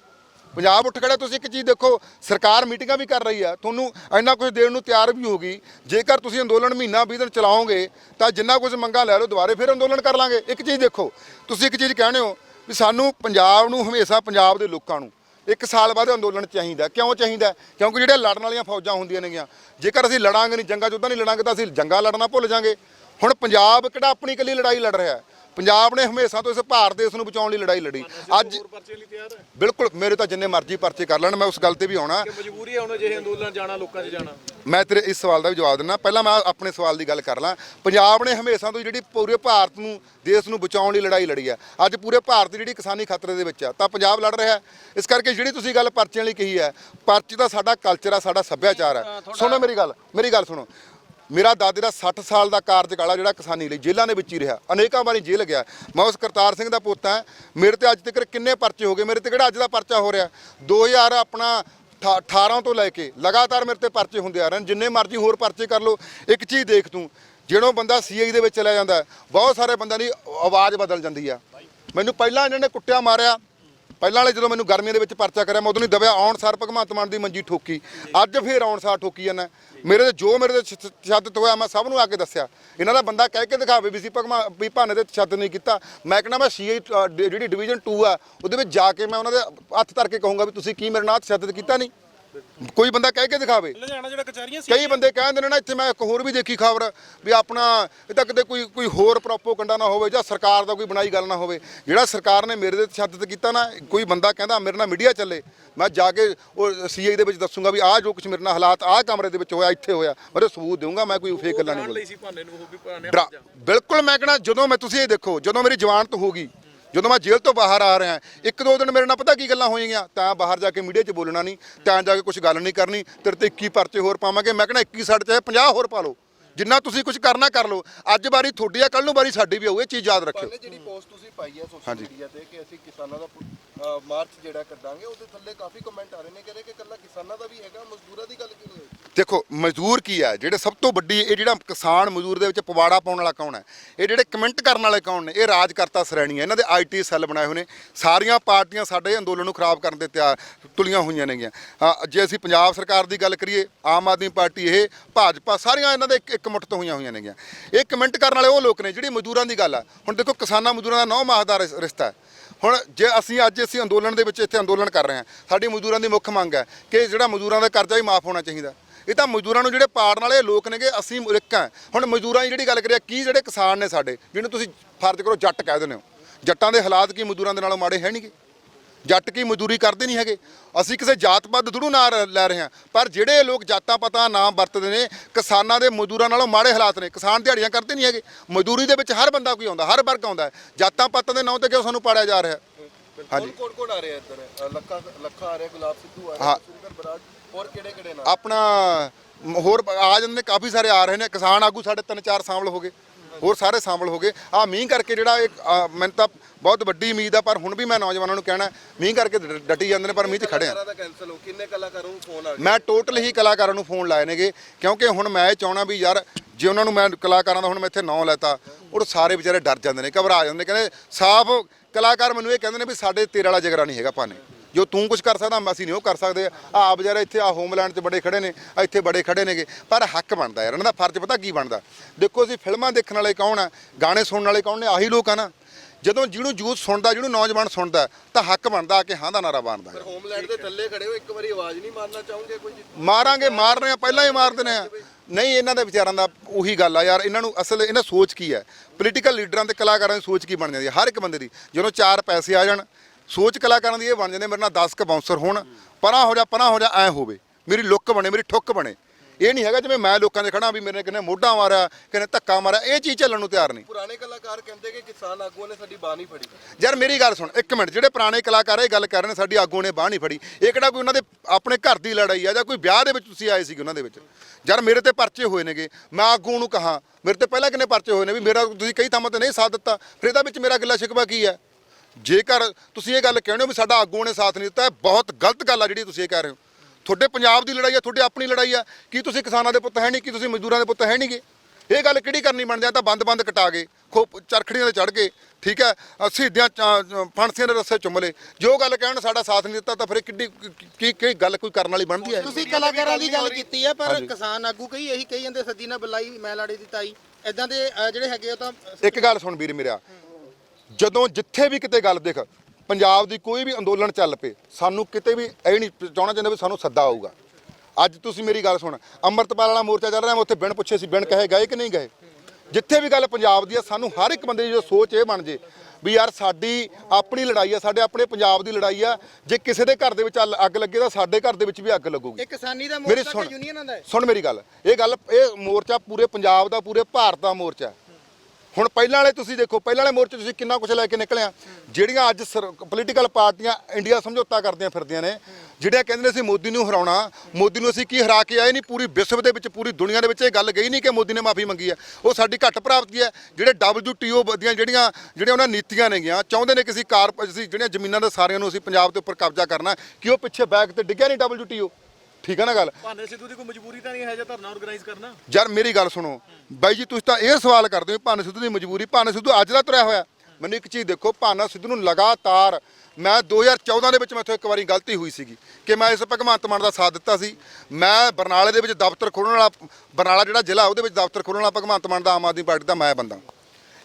ਪੰਜਾਬ ਉੱਠ ਖੜਿਆ, ਤੁਸੀਂ ਇੱਕ ਚੀਜ਼ ਦੇਖੋ, ਸਰਕਾਰ ਮੀਟਿੰਗਾਂ ਵੀ ਕਰ ਰਹੀ ਆ ਤੁਹਾਨੂੰ ਇੰਨਾ ਕੁਝ ਦੇਣ ਨੂੰ ਤਿਆਰ ਵੀ ਹੋਗੀ ਜੇਕਰ ਤੁਸੀਂ ਅੰਦੋਲਨ ਮਹੀਨਾ 20 ਦਿਨ ਚਲਾਓਗੇ, ਤਾਂ ਜਿੰਨਾ ਕੁਝ ਮੰਗਾਂ ਲੈ ਲਓ, ਦੁਬਾਰੇ ਫਿਰ ਅੰਦੋਲਨ ਕਰ ਲਾਂਗੇ। ਇੱਕ ਚੀਜ਼ ਦੇਖੋ, ਤੁਸੀਂ ਇੱਕ ਚੀਜ਼ ਕਹਿੰਦੇ ਹੋ ਵੀ ਸਾਨੂੰ ਪੰਜਾਬ ਨੂੰ ਹਮੇਸ਼ਾ ਪੰਜਾਬ ਦੇ ਲੋਕਾਂ ਨੂੰ ਇੱਕ ਸਾਲ ਬਾਅਦ ਅੰਦੋਲਨ ਚਾਹੀਦਾ, ਕਿਉਂ ਚਾਹੀਦਾ? ਕਿਉਂਕਿ ਜਿਹੜੇ ਲੜਨ ਵਾਲੀਆਂ ਫੌਜਾਂ ਹੁੰਦੀਆਂ ਨੇਗੀਆਂ, ਜੇਕਰ ਅਸੀਂ ਲੜਾਂਗੇ ਨਹੀਂ, ਜੰਗਾਂ ਜੁੱਧਾਂ ਨਹੀਂ ਲੜਾਂਗੇ ਤਾਂ ਅਸੀਂ ਜੰਗਾਂ ਲੜਨਾ ਭੁੱਲ ਜਾਾਂਗੇ। ਹੁਣ ਪੰਜਾਬ ਕਿਹੜਾ ਆਪਣੀ ਇਕੱਲੀ ਲੜਾਈ ਲੜ ਰਿਹਾ? ਪੰਜਾਬ ਨੇ ਹਮੇਸ਼ਾ ਤੋਂ ਇਸ ਭਾਰਤ ਦੇਸ਼ ਨੂੰ ਬਚਾਉਣ ਲਈ ਲੜਾਈ ਲੜੀ। ਅੱਜ ਪਰਚੇ ਲਈ ਤਿਆਰ? ਹੈ ਬਿਲਕੁਲ ਮੇਰੇ ਤਾਂ ਜਿੰਨੇ ਮਰਜ਼ੀ ਪਰਚੇ ਕਰ ਲੈਣ ਮੈਂ ਉਸ ਗੱਲ ਤੇ ਵੀ ਆਉਣਾ। ਮਜਬੂਰੀ ਹੈ ਹੁਣ ਜਿਹੇ ਅੰਦੋਲਨ ਜਾਣਾ ਲੋਕਾਂ 'ਚ ਜਾਣਾ? ਮੈਂ ਤੇਰੇ ਇਸ ਸਵਾਲ ਦਾ ਵੀ ਜਵਾਬ ਦਿੰਦਾ। ਪਹਿਲਾਂ ਮੈਂ ਆਪਣੇ ਸਵਾਲ ਦੀ ਗੱਲ ਕਰ ਲਾਂ। ਪੰਜਾਬ ਨੇ ਹਮੇਸ਼ਾ ਤੋਂ ਜਿਹੜੀ ਪੂਰੇ ਭਾਰਤ ਨੂੰ ਦੇਸ਼ ਨੂੰ ਬਚਾਉਣ ਲਈ ਲੜਾਈ ਲੜੀ ਹੈ। ਅੱਜ ਪੂਰੇ ਭਾਰਤ ਦੀ ਜਿਹੜੀ ਕਿਸਾਨੀ ਖਤਰੇ ਦੇ ਵਿੱਚ ਆ ਤਾਂ ਪੰਜਾਬ ਲੜ ਰਿਹਾ ਇਸ ਕਰਕੇ ਜਿਹੜੀ ਤੁਸੀਂ ਗੱਲ ਪਰਚਿਆਂ ਲਈ ਕਹੀ ਹੈ ਪਰਚੀ ਤਾਂ ਸਾਡਾ ਕਲਚਰ ਆ ਸਾਡਾ ਸੱਭਿਆਚਾਰ ਹੈ। ਸੁਣੋ ਮੇਰੀ ਗੱਲ ਮੇਰੀ ਗੱਲ ਸੁਣੋ। ਮੇਰਾ ਦਾਦੇ ਦਾ 60 ਸਾਲ ਦਾ ਕਾਰਜਕਾਲ ਆ ਜਿਹੜਾ ਕਿਸਾਨੀ ਲਈ ਜੇਲ੍ਹਾਂ ਦੇ ਵਿੱਚ ਹੀ ਰਿਹਾ। ਅਨੇਕਾਂ ਵਾਰੀ ਜੇਲ੍ਹ ਗਿਆ। ਮੈਂ ਉਸ ਕਰਤਾਰ ਸਿੰਘ ਦਾ ਪੁੱਤ ਹਾਂ। ਮੇਰੇ ਤੇ ਅੱਜ ਤੱਕ ਕਿੰਨੇ ਪਰਚੇ ਹੋ ਗਏ? ਮੇਰੇ ਤੇ ਕਿਹੜਾ ਅੱਜ ਦਾ ਪਰਚਾ ਹੋ ਰਿਹਾ? 2000 ਆਪਣਾ 18 ਤੋਂ ਲੈ ਕੇ ਲਗਾਤਾਰ ਮੇਰੇ ਤੇ ਪਰਚੇ ਹੁੰਦੇ ਆ ਰਹੇ ਨੇ। ਜਿੰਨੇ ਮਰਜ਼ੀ ਹੋਰ ਪਰਚੇ ਕਰ ਲਓ। ਇੱਕ ਚੀਜ਼ ਦੇਖ ਤੂੰ ਜਿਹੜੋਂ ਬੰਦਾ ਸੀਆਈ ਦੇ ਵਿੱਚ ਚਲਾ ਜਾਂਦਾ, ਬਹੁਤ ਸਾਰੇ ਬੰਦਿਆਂ ਦੀ ਆਵਾਜ਼ ਬਦਲ ਜਾਂਦੀ ਆ। ਮੈਨੂੰ ਪਹਿਲਾਂ ਇਹਨਾਂ ਨੇ ਕੁੱਟਿਆ, ਮਾਰਿਆ। ਪਹਿਲਾਂ ਵਾਲੇ ਜਦੋਂ ਮੈਨੂੰ ਗਰਮੀਆਂ ਦੇ ਵਿੱਚ ਪਰਚਾ ਕਰਿਆ, ਮੈਂ ਉਦੋਂ ਨਹੀਂ ਦਬਿਆ, ਆਉਣ ਸਾਰ ਭਗਵੰਤ ਮਾਨ ਦੀ ਮੰਜੀ ਠੋਕੀ। ਅੱਜ ਫੇਰ ਆਉਣ ਸਾਰ ਠੋਕੀ ਜਾਂਦਾ। ਮੇਰੇ ਤੇ ਜੋ ਮੇਰੇ ਤੇ ਸ਼- ਤਸ਼ੱਦਦ ਹੋਇਆ, ਮੈਂ ਸਭ ਨੂੰ ਆ ਕੇ ਦੱਸਿਆ। ਇਹਨਾਂ ਦਾ ਬੰਦਾ ਕਹਿ ਕੇ ਦਿਖਾਵੇ ਵੀ ਸੀ ਭਗਵਾਨ, ਵੀ ਭਾਨੇ ਤੇ ਤਸ਼ੱਦਦ ਨਹੀਂ ਕੀਤਾ। ਮੈਂ ਕਹਿੰਦਾ, ਮੈਂ ਸੀਆਈ ਜਿਹੜੀ ਡਿਵੀਜ਼ਨ 2 ਆ, ਉਹਦੇ ਵਿੱਚ ਜਾ ਕੇ ਮੈਂ ਉਹਨਾਂ ਦੇ ਹੱਥ ਧਰ ਕੇ ਕਹੂੰਗਾ ਵੀ ਤੁਸੀਂ ਕੀ ਮੇਰੇ ਨਾਲ ਤਸ਼ੱਦਦ ਕੀਤਾ ਨਹੀਂ? ਕੋਈ ਬੰਦਾ ਕਹਿ ਕੇ ਦਿਖਾਵੇ। ਲੁਧਿਆਣਾ ਜਿਹੜਾ ਕਚਹਿਰੀਆਂ ਸੀ। ਕਈ ਬੰਦੇ ਕਹਿੰਦੇ ਨੇ ਨਾ ਇੱਥੇ ਮੈਂ ਇੱਕ ਹੋਰ ਵੀ ਦੇਖੀ ਖਬਰ ਵੀ ਆਪਣਾ ਇਹ ਤਾਂ ਕਿਤੇ ਕੋਈ ਕੋਈ ਹੋਰ ਪ੍ਰੋਪੋਗੰਡਾ ਨਾ ਹੋਵੇ ਜਾਂ ਸਰਕਾਰ ਦਾ ਕੋਈ ਬਣਾਈ ਗੱਲ ਨਾ ਹੋਵੇ। ਜਿਹੜਾ ਸਰਕਾਰ ਨੇ ਮੇਰੇ ਤੇ ਤਸ਼ੱਦਦ ਕੀਤਾ ਨਾ ਕੋਈ ਬੰਦਾ ਕਹਿੰਦਾ ਮੇਰੇ ਨਾਲ ਮੀਡੀਆ ਚੱਲੇ। ਮੈਂ ਜਾ ਕੇ ਉਹ ਸੀਆਈ ਦੇ ਵਿੱਚ ਦੱਸੂਗਾ ਵੀ ਆਹ ਜੋ ਕੁਝ ਮੇਰੇ ਨਾਲ ਹਾਲਾਤ ਆਹ ਕਮਰੇ ਦੇ ਵਿੱਚ ਹੋਇਆ ਇੱਥੇ ਹੋਇਆ। ਉਹਦੇ ਸਬੂਤ ਦੇਵਾਂਗਾ ਮੈਂ ਕੋਈ ਫੇਕ ਗੱਲਾਂ ਨਹੀਂ ਬਿਲਕੁਲ ਮੈਂ ਕਹਣਾ ਜਦੋਂ ਮੈਂ ਤੁਸੀਂ ਇਹ ਦੇਖੋ ਜਦੋਂ ਮੇਰੀ ਜ਼ਮਾਨਤ ਹੋ ਗਈ ਜਦੋਂ ਮੈਂ ਜੇਲ੍ਹ ਤੋਂ ਬਾਹਰ ਆ ਰਿਹਾ, ਇੱਕ ਦੋ ਦਿਨ ਮੇਰੇ ਨਾਲ ਪਤਾ ਕੀ ਗੱਲਾਂ ਹੋਈਆਂ, ਤਾਂ ਬਾਹਰ ਜਾ ਕੇ ਮੀਡੀਆ 'ਚ ਬੋਲਣਾ ਨਹੀਂ, ਤਾਂ ਜਾ ਕੇ ਕੁਝ ਗੱਲ ਨਹੀਂ ਕਰਨੀ, ਤੇਰੇ ਤੇ 21 ਪਰਚੇ ਹੋਰ ਪਾਵਾਂਗੇ, ਮੈਂ ਕਹਣਾ 21 ਸਾਡੇ ਚਾਹੇ 50 ਹੋਰ ਪਾ ਲਓ। ਜਿੰਨਾ ਤੁਸੀਂ ਕੁਝ ਕਰਨਾ ਕਰ ਲਓ। ਅੱਜ ਵਾਰੀ ਤੁਹਾਡੀ ਆ ਕੱਲ ਨੂੰ ਵਾਰੀ ਸਾਡੀ ਵੀ ਆਊ ਇਹ ਚੀਜ਼ ਯਾਦ ਰੱਖਿਓ। ਜਿਹੜੀ ਪੋਸਟ ਤੁਸੀਂ ਪਾਈ ਹੈ ਸੋਸ਼ਲ। ਮੀਡੀਆ ਤੇ ਕਿ ਅਸੀਂ ਕਿਸਾਨਾਂ ਦਾ ਮਾਰਚ ਜਿਹੜਾ ਕੱਢਾਂਗੇ ਉਹਦੇ ਥੱਲੇ ਕਾਫੀ ਕਮੈਂਟ ਆ ਰਹੇ ਨੇ ਕਹਿੰਦੇ ਕਿ ਕੱਲਾ ਕਿਸਾਨਾਂ ਦਾ ਵੀ ਹੈਗਾ ਮਜ਼ਦੂਰਾਂ ਦੀ ਗੱਲ ਕਿਉਂ ਹੋਈ? ਦੇਖੋ ਮਜ਼ਦੂਰ ਕੀ ਹੈ ਜਿਹੜੇ ਸਭ ਤੋਂ ਵੱਡੀ ਇਹ ਜਿਹੜਾ ਕਿਸਾਨ ਮਜ਼ਦੂਰ ਦੇ ਵਿੱਚ ਪਵਾੜਾ ਪਾਉਣ ਵਾਲਾ ਕੌਣ ਹੈ ਇਹ ਜਿਹੜੇ ਕਮੈਂਟ ਕਰਨ ਵਾਲੇ ਕੌਣ ਨੇ? ਇਹ ਰਾਜਕਰਤਾ ਸ਼੍ਰੇਣੀ ਹੈ ਇਹਨਾਂ ਦੇ ਆਈਟੀ ਸੈੱਲ ਬਣਾਏ ਹੋਏ ਨੇ। ਸਾਰੀਆਂ ਪਾਰਟੀਆਂ ਸਾਡੇ ਅੰਦੋਲਨ ਨੂੰ ਖਰਾਬ ਕਰਨ ਦੇ ਤਿਆਰ ਤੁਲੀਆਂ ਹੋਈਆਂ ਨੇਗੀਆਂ। ਜੇ ਅਸੀਂ ਪੰਜਾਬ ਸਰਕਾਰ ਦੀ ਗੱਲ ਕਰੀਏ ਆਮ ਆਦਮੀ ਪਾਰਟੀ ਇਹ ਭਾਜਪਾ ਸਾਰੀਆਂ ਇਹਨਾਂ ਦੇ ਇੱਕ ਇੱਕ ਮੁੱਠ ਤੋਂ ਹੋਈਆਂ ਹੋਈਆਂ ਨੇਗੀਆਂ। ਇਹ ਕਮੈਂਟ ਕਰਨ ਵਾਲੇ ਉਹ ਲੋਕ ਨੇ ਜਿਹੜੀ ਮਜ਼ਦੂਰਾਂ ਦੀ ਗੱਲ ਆ। ਹੁਣ ਦੇਖੋ, ਕਿਸਾਨਾਂ ਮਜ਼ਦੂਰਾਂ ਦਾ ਨੌ ਮਾਹ ਦਾ ਰਿਸ- ਰਿਸ਼ਤਾ ਹੈ। ਹੁਣ ਜੇ ਅਸੀਂ ਅੱਜ ਅਸੀਂ ਅੰਦੋਲਨ ਦੇ ਵਿੱਚ ਇੱਥੇ ਅੰਦੋਲਨ ਕਰ ਰਹੇ ਹਾਂ, ਸਾਡੀ ਮਜ਼ਦੂਰਾਂ ਦੀ ਮੁੱਖ ਮੰਗ ਹੈ ਕਿ ਜਿਹੜਾ ਮਜ਼ਦੂਰਾਂ ਦਾ ਕਰਜ਼ਾ ਹੀ ਮਾਫ ਹੋਣਾ ਚਾਹੀਦਾ। ਇਹ ਤਾਂ ਮਜ਼ਦੂਰਾਂ ਨੂੰ ਜਿਹੜੇ ਪਾੜਨ ਵਾਲੇ ਲੋਕ ਨੇਗੇ, ਅਸੀਂ ਇੱਕ ਹਾਂ। ਹੁਣ ਮਜ਼ਦੂਰਾਂ ਦੀ ਜਿਹੜੀ ਗੱਲ ਕਰੀਏ, ਕੀ ਜਿਹੜੇ ਕਿਸਾਨ ਨੇ ਸਾਡੇ, ਜਿਹਨੂੰ ਤੁਸੀਂ ਫਰਜ਼ ਕਰੋ ਜੱਟ ਕਹਿ ਦਿੰਦੇ ਹੋ। ਜੱਟਾਂ ਦੇ ਹਾਲਾਤ ਕੀ ਮਜ਼ਦੂਰਾਂ ਦੇ ਨਾਲੋਂ ਮਾੜੇ ਹੈ ਨਹੀਂਗੇ ਜੱਟ ਕੀ ਮਜ਼ਦੂਰੀ ਕਰਦੇ ਨਹੀਂ ਹੈਗੇ? ਅਸੀਂ ਕਿਸੇ ਜਾਤ ਪਾਤ ਥੋੜ੍ਹਾ ਨਾ ਲੈ ਰਹੇ ਹਾਂ। ਪਰ ਜਿਹੜੇ ਲੋਕ ਜਾਤਾਂ ਪਤਾ ਨਾਮ ਵਰਤਦੇ ਨੇ ਕਿਸਾਨਾਂ ਦੇ ਮਜ਼ਦੂਰਾਂ ਨਾਲੋਂ ਮਾੜੇ ਹਾਲਾਤ ਨੇ। ਕਿਸਾਨ ਦਿਹਾੜੀਆਂ ਕਰਦੇ ਨਹੀਂ ਹੈਗੇ। ਮਜ਼ਦੂਰੀ ਦੇ ਵਿੱਚ ਹਰ ਬੰਦਾ ਕੋਈ ਆਉਂਦਾ ਹਰ ਵਰਗ ਆਉਂਦਾ। ਜਾਤਾਂ ਪਾਤਾਂ ਦੇ ਨਾਂ ਤੇ ਕਿਉਂ ਸਾਨੂੰ ਪਾੜਿਆ ਜਾ ਰਿਹਾ ਹੈ? ਹਾਂਜੀ। ਕੌਣ ਕੌਣ ਆ ਰਿਹਾ ਇੱਧਰ? ਲੱਖਾ ਲੱਖਾ ਆ ਰਿਹਾ ਗੁਲਾਬ ਸਿੱਧੂ ਆ। ਰਿਹਾ ਸੁਰਿੰਦਰ ਬਰਾੜ ਹੋਰ ਕਿਹੜੇ ਕਿਹੜੇ ਨਾਮ ਆਪਣਾ ਹੋਰ ਆ ਜਾਂਦੇ ਨੇ ਕਾਫੀ ਸਾਰੇ ਆ ਰਹੇ ਨੇ। ਕਿਸਾਨ ਆਗੂ ਸਾਡੇ ਤਿੰਨ ਚਾਰ ਸ਼ਾਮਲ ਹੋ ਗਏ। ਹੋਰ ਸਾਰੇ ਸ਼ਾਮਲ ਹੋ ਗਏ। ਆ ਮੀਂਹ ਕਰਕੇ ਜਿਹੜਾ ਇੱਕ ਮੈਨੂੰ ਤਾਂ ਬਹੁਤ ਵੱਡੀ ਉਮੀਦ ਆ ਪਰ ਹੁਣ ਵੀ ਮੈਂ ਨੌਜਵਾਨਾਂ ਨੂੰ ਕਹਿਣਾ ਮੀਂਹ ਕਰਕੇ ਡ- ਡਟੀ ਜਾਂਦੇ ਨੇ ਪਰ ਮੀਂਹ 'ਚ ਖੜੇ ਆ। ਕਲਾਕਾਰਾਂ ਦਾ ਕੈਨਸਲ ਹੋ ਕਿੰਨੇ ਕਲਾਕਾਰਾਂ ਨੂੰ ਫੋਨ ਆ ਗਿਆ ਮੈਂ ਟੋਟਲ ਹੀ ਕਲਾਕਾਰਾਂ ਨੂੰ ਫੋਨ ਲਾਏ ਨੇਗੇ ਕਿਉਂਕਿ ਹੁਣ ਮੈਂ ਇਹ ਚਾਹਣਾ ਵੀ ਯਾਰ ਜੇ ਉਹਨਾਂ ਨੂੰ ਮੈਂ ਕਲਾਕਾਰਾਂ ਦਾ ਹੁਣ ਮੈਂ ਇੱਥੇ ਨਾਂ ਲੈਤਾ ਉਹ ਸਾਰੇ ਵਿਚਾਰੇ ਡਰ ਜਾਂਦੇ ਨੇ ਘਬਰਾ ਜਾਂਦੇ ਨੇ ਕਹਿੰਦੇ ਸਾਫ਼ ਕਲਾਕਾਰ ਮੈਨੂੰ ਇਹ ਕਹਿੰਦੇ ਨੇ ਵੀ ਸਾਡੇ ਤੇਰੇ ਵਾਲਾ ਜਿਗਰਾ ਨਹੀਂ ਹੈਗਾ ਭਾਨੇ ਜੋ ਤੂੰ ਕੁਝ ਕਰ ਸਕਦਾ ਅਸੀਂ ਨਹੀਂ ਉਹ ਕਰ ਸਕਦੇ। ਆ ਵਿਚਾਰੇ ਇੱਥੇ ਆ ਹੋਮਲੈਂਡ 'ਚ ਬੜੇ ਖੜੇ ਨੇ ਆ ਇੱਥੇ ਬੜੇ ਖੜੇ ਨੇਗੇ। ਪਰ ਹੱਕ ਬਣਦਾ ਯਾਰ ਇਹਨਾਂ ਦਾ ਫਰਜ਼ ਪਤਾ ਕੀ ਬਣਦਾ? ਦੇਖੋ ਅਸੀਂ ਫਿਲਮਾਂ ਦੇਖਣ ਵਾਲੇ ਕੌਣ ਆ ਗਾਣੇ ਸੁਣਨ ਵਾਲੇ ਕੌਣ ਨੇ ਆਹੀ ਲੋਕ ਆ ਨਾ। ਜਦੋਂ ਜਿਹਨੂੰ ਯੂਥ ਸੁਣਦਾ ਜਿਹਨੂੰ ਨੌਜਵਾਨ ਸੁਣਦਾ ਤਾਂ ਹੱਕ ਬਣਦਾ ਕਿ ਹਾਂ ਦਾ ਨਾਰਾ ਬਣਦਾ। ਪਰ ਹੋਮਲੈਂਡ ਦੇ ਥੱਲੇ ਖੜੇ ਹੋ ਇੱਕ ਵਾਰੀ ਆਵਾਜ਼ ਨਹੀਂ ਮਾਰਨਾ ਚਾਹੋਗੇ ਕੋਈ? ਮਾਰਾਂਗੇ ਮਾਰ ਰਹੇ ਆ ਪਹਿਲਾਂ ਹੀ ਮਾਰ ਦਿੰਦੇ ਆ। ਨਹੀਂ ਇਹਨਾਂ ਦੇ ਵਿਚਾਰਾਂ ਦਾ ਉਹੀ ਗੱਲ ਆ ਯਾਰ ਇਹਨਾਂ ਨੂੰ ਅਸਲ ਇਹਨਾਂ ਸੋਚ ਕੀ ਹੈ? ਪੋਲੀਟੀਕਲ ਲੀਡਰਾਂ ਤੇ ਕਲਾਕਾਰਾਂ ਦੀ ਸੋਚ ਕੀ ਬਣ ਜਾਂਦੀ ਹੈ? ਹਰ ਇੱਕ ਬੰਦੇ ਦੀ ਜਦੋਂ ਚਾਰ ਪੈਸੇ ਆ ਜਾਣ ਸੋਚ ਕਲਾਕਾਰਾਂ ਦੀ ਇਹ ਬਣ ਜਾਂਦੇ ਮੇਰੇ ਨਾਲ 10 ਕ ਬਾਉਂਸਰ ਹੋਣ ਪਰਾਂ ਹੋ ਜਾ ਪਰਾਂ ਹੋ ਜਾ ਐ ਹੋਵੇ। ਮੇਰੀ ਲੁੱਕ ਬਣੇ ਮੇਰੀ ਠੁੱਕ ਬਣੇ। ਇਹ ਨਹੀਂ ਹੈਗਾ ਜਿਵੇਂ ਮੈਂ ਲੋਕਾਂ ਦੇ ਖੜਾ ਵੀ ਮੇਰੇ ਕਿਨੇ ਮੋਢਾ ਮਾਰਿਆ ਕਿਨੇ ਧੱਕਾ ਮਾਰਿਆ ਇਹ ਚੀਜ਼ ਚੱਲਣ ਨੂੰ ਤਿਆਰ ਨਹੀਂ। ਪੁਰਾਣੇ ਕਲਾਕਾਰ ਕਹਿੰਦੇ ਕਿ ਕਿਸਾਨ ਆਗੂਆਂ ਨੇ ਸਾਡੀ ਬਾਹ ਨਹੀਂ ਫੜੀ। ਯਾਰ ਮੇਰੀ ਗੱਲ ਸੁਣ ਇੱਕ ਮਿੰਟ ਜਿਹੜੇ ਪੁਰਾਣੇ ਕਲਾਕਾਰ ਇਹ ਗੱਲ ਕਰ ਰਹੇ ਨੇ ਸਾਡੀ ਆਗੂ ਨੇ ਬਾਹ ਨਹੀਂ ਫੜੀ। ਇਹ ਕਿਹੜਾ ਕੋਈ ਉਹਨਾਂ ਦੇ ਆਪਣੇ ਘਰ ਦੀ ਲੜਾਈ ਆ ਜਾਂ ਕੋਈ ਵਿਆਹ ਦੇ ਵਿੱਚ ਤੁਸੀਂ ਆਏ ਸੀਗੇ ਉਹਨਾਂ ਦੇ ਵਿੱਚ? ਯਾਰ ਮੇਰੇ ਤੇ ਪਰਚੇ ਹੋਏ ਨੇਗੇ ਮੈਂ ਆਗੂ ਨੂੰ ਕਹਾ ਮੇਰੇ ਤੇ ਪਹਿਲਾਂ ਕਿੰਨੇ ਪਰਚੇ ਹੋਏ ਨੇ ਵੀ ਮੇਰਾ ਤੁਸੀਂ ਕਈ ਥਾਵਾਂ ਤੇ ਨਹੀਂ ਸਾਥ ਦਿੱਤਾ ਫਿਰ ਇਹਦਾ ਵਿੱਚ ਮੇਰਾ ਗਿੱਲਾ ਸ਼ਿਕਵਾ ਕੀ ਹੈ? ਜੇਕਰ ਤੁਸੀਂ ਇਹ ਗੱਲ ਕਹਿੰਦੇ ਹੋ ਵੀ ਸਾਡਾ ਆਗੂ ਨੇ ਸਾਥ ਨਹੀਂ ਦਿੱਤਾ ਇਹ ਬਹੁਤ ਗਲਤ ਗੱਲ ਆ ਜਿਹੜੀ ਤੁਸੀਂ ਇਹ ਕਹਿ ਰਹੇ ਹੋ। ਤੁਹਾਡੇ ਪੰਜਾਬ ਦੀ ਲੜਾਈ ਆ ਤੁਹਾਡੀ ਆਪਣੀ ਲੜਾਈ ਆ। ਕੀ ਤੁਸੀਂ ਕਿਸਾਨਾਂ ਦੇ ਪੁੱਤ ਹੈ ਨਹੀਂ ਕੀ ਤੁਸੀਂ ਮਜ਼ਦੂਰਾਂ ਦੇ ਪੁੱਤ ਹੈ ਨਹੀਂਗੇ? ਇਹ ਗੱਲ ਕਿਹੜੀ ਕਰਨੀ ਬਣਦੀ ਆ? ਤਾਂ ਬੰਦ-ਬੰਦ ਕਟਾ ਗਏ ਖੋ ਚਰਖੜੀਆਂ ਤੇ ਚੜ ਗਏ ਠੀਕ ਹੈ ਚ- ਫਾਂਸੀਆਂ ਦੇ ਰਸੇ ਚੁੰਮ ਲਏ। ਜੋ ਗੱਲ ਕਹਿਣ ਸਾਡਾ ਸਾਥ ਨਹੀਂ ਦਿੱਤਾ ਤਾਂ ਫਿਰ ਕਿੱਡੀ ਕੀ ਕੀ ਗੱਲ ਕੋਈ ਕਰਨ ਵਾਲੀ ਬਣਦੀ ਹੈ ਤੁਸੀਂ ਕਲਾਕਾਰਾਂ ਦੀ ਗੱਲ ਕੀਤੀ ਹੈ ਪਰ ਕਿਸਾਨ ਆਗੂ ਕਈ ਇਹੀ ਕਹੀ ਜਾਂਦੇ ਸੱਦੀ ਨਾ ਬੁਲਾਈ ਮੈਂ ਲਾੜੇ ਦੀ ਤਾਈ। ਇਦਾਂ ਦੇ ਜਿਹੜੇ ਹੈਗੇ ਉਹ ਤਾਂ ਇੱਕ ਗੱਲ ਸੁਣ ਵੀਰ ਮੇਰਾ। ਜਦੋਂ ਜਿੱਥੇ ਵੀ ਕਿਤੇ ਗੱਲ ਦੇਖ ਪੰਜਾਬ ਦੀ ਕੋਈ ਵੀ ਅੰਦੋਲਨ ਚੱਲ ਪਏ ਸਾਨੂੰ ਕਿਤੇ ਵੀ ਇਹ ਨਹੀਂ ਚਾਹਣਾ ਚਾਹੁੰਦੇ ਵੀ ਸਾਨੂੰ ਸੱਦਾ ਆਊਗਾ। ਅੱਜ ਤੁਸੀਂ ਮੇਰੀ ਗੱਲ ਸੁਣ ਅੰਮ੍ਰਿਤਪਾਲ ਵਾਲਾ ਮੋਰਚਾ ਚੱਲ ਰਿਹਾ ਮੈਂ ਉੱਥੇ ਬਿਨ ਪੁੱਛੇ ਸੀ ਬਿਨ ਕਹੇ ਗਏ ਕਿ ਨਹੀਂ ਗਏ? ਜਿੱਥੇ ਵੀ ਗੱਲ ਪੰਜਾਬ ਦੀ ਆ ਸਾਨੂੰ ਹਰ ਇੱਕ ਬੰਦੇ ਦੀ ਜੋ ਸੋਚ ਇਹ ਬਣ ਜੇ ਵੀ ਯਾਰ ਸਾਡੀ ਆਪਣੀ ਲੜਾਈ ਆ ਸਾਡੇ ਆਪਣੇ ਪੰਜਾਬ ਦੀ ਲੜਾਈ ਆ ਜੇ ਕਿਸੇ ਦੇ ਘਰ ਦੇ ਵਿੱਚ ਅੱਗ ਲੱਗੇ ਤਾਂ ਸਾਡੇ ਘਰ ਦੇ ਵਿੱਚ ਵੀ ਅੱਗ ਲੱਗੂਗੀ। ਇਹ ਕਿਸਾਨੀ ਦਾ ਮੇਰੀ ਮੋਰਚਾ ਸੁਣ ਯੂਨੀਅਨਾਂ ਦਾ ਹੈ? ਸੁਣ ਮੇਰੀ ਗੱਲ ਇਹ ਗੱਲ ਇਹ ਮੋਰਚਾ ਪੂਰੇ ਪੰਜਾਬ ਦਾ ਪੂਰੇ ਭਾਰਤ ਦਾ ਮੋਰਚਾ ਹੈ। ਹੁਣ ਪਹਿਲਾਂ ਵਾਲੇ ਤੁਸੀਂ ਦੇਖੋ, ਪਹਿਲਾਂ ਵਾਲੇ ਮੋਰਚੇ ਤੁਸੀਂ ਕਿੰਨਾ ਕੁਝ ਲੈ ਕੇ ਨਿਕਲਿਆ ਜਿਹੜੀਆਂ ਅੱਜ ਪੋਲੀਟੀਕਲ ਪਾਰਟੀਆਂ ਇੰਡੀਆ ਸਮਝੌਤਾ ਕਰਦੀਆਂ ਫਿਰਦੀਆਂ ਨੇ, ਜਿਹੜੀਆਂ ਕਹਿੰਦੇ ਨੇ ਅਸੀਂ ਮੋਦੀ ਨੂੰ ਹਰਾਉਣਾ, ਮੋਦੀ ਨੂੰ ਅਸੀਂ ਕੀ ਹਰਾ ਕੇ ਆਏ ਨਹੀਂ ਪੂਰੀ ਵਿਸ਼ਵ ਦੇ ਵਿੱਚ, ਪੂਰੀ ਦੁਨੀਆ ਦੇ ਵਿੱਚ ਇਹ ਗੱਲ ਗਈ ਨਹੀਂ ਕਿ ਮੋਦੀ ਨੇ ਮਾਫੀ ਮੰਗੀ ਹੈ। ਉਹ ਸਾਡੀ ਘੱਟ ਪ੍ਰਾਪਤੀ ਹੈ, ਜਿਹੜੇ WTO ਦੀਆਂ ਜਿਹੜੀਆਂ ਜਿਹੜੀਆਂ ਉਹਨਾਂ ਨੀਤੀਆਂ ਨੇਗੀਆਂ, ਚਾਹੁੰਦੇ ਨੇ ਕਿ ਅਸੀਂ ਕਾਰ ਅਸੀਂ ਜਿਹੜੀਆਂ ਜ਼ਮੀਨਾਂ ਦੇ ਸਾਰਿਆਂ ਨੂੰ ਅਸੀਂ ਪੰਜਾਬ ਦੇ ਉੱਪਰ ਕਬਜ਼ਾ ਕਰਨਾ, ਕਿ ਉਹ ਪਿੱਛੇ ਬੈਕ ਤੇ ਡਿੱਗਿਆ ਨਹੀਂ WTO ਠੀਕ ਹੈ ਨਾ ਗੱਲ? ਭਾਨੇ ਸਿੱਧੂ ਦੀ ਕੋਈ ਮਜਬੂਰੀ ਤਾਂ ਨਹੀਂ ਹੈ ਜੇ ਧਰਨਾ ਆਰਗੇਨਾਈਜ਼ ਕਰਨਾ? ਯਾਰ ਮੇਰੀ ਗੱਲ ਸੁਣੋ। ਬਾਈ ਜੀ ਤੁਸੀਂ ਤਾਂ ਇਹ ਸਵਾਲ ਕਰਦੇ ਹੋ ਭਾਨ ਸਿੱਧੂ ਦੀ ਮਜਬੂਰੀ ਭਾਨ ਸਿੱਧੂ ਅੱਜ ਦਾ ਤੁਰਿਆ ਹੋਇਆ। ਮੈਨੂੰ ਇੱਕ ਚੀਜ਼ ਦੇਖੋ ਭਾਨਾ ਸਿੱਧੂ ਨੂੰ ਲਗਾਤਾਰ ਮੈਂ 2014 ਦੇ ਵਿੱਚ ਮੈਥੋਂ ਇੱਕ ਵਾਰੀ ਗਲਤੀ ਹੋਈ ਸੀਗੀ ਕਿ ਮੈਂ ਇਸ ਭਗਵੰਤ ਮਾਨ ਦਾ ਸਾਥ ਦਿੱਤਾ ਸੀ। ਮੈਂ ਬਰਨਾਲੇ ਦੇ ਵਿੱਚ ਦਫ਼ਤਰ ਖੋਲ੍ਹਣ ਵਾਲਾ ਬਰਨਾਲਾ ਜਿਹੜਾ ਜ਼ਿਲ੍ਹਾ ਉਹਦੇ ਵਿੱਚ ਦਫ਼ਤਰ ਖੋਲ੍ਹਣ ਵਾਲਾ ਭਗਵੰਤ ਮਾਨ ਦਾ ਆਮ ਆਦਮੀ ਪਾਰਟੀ ਦਾ ਮੈਂ ਬੰਦਾ।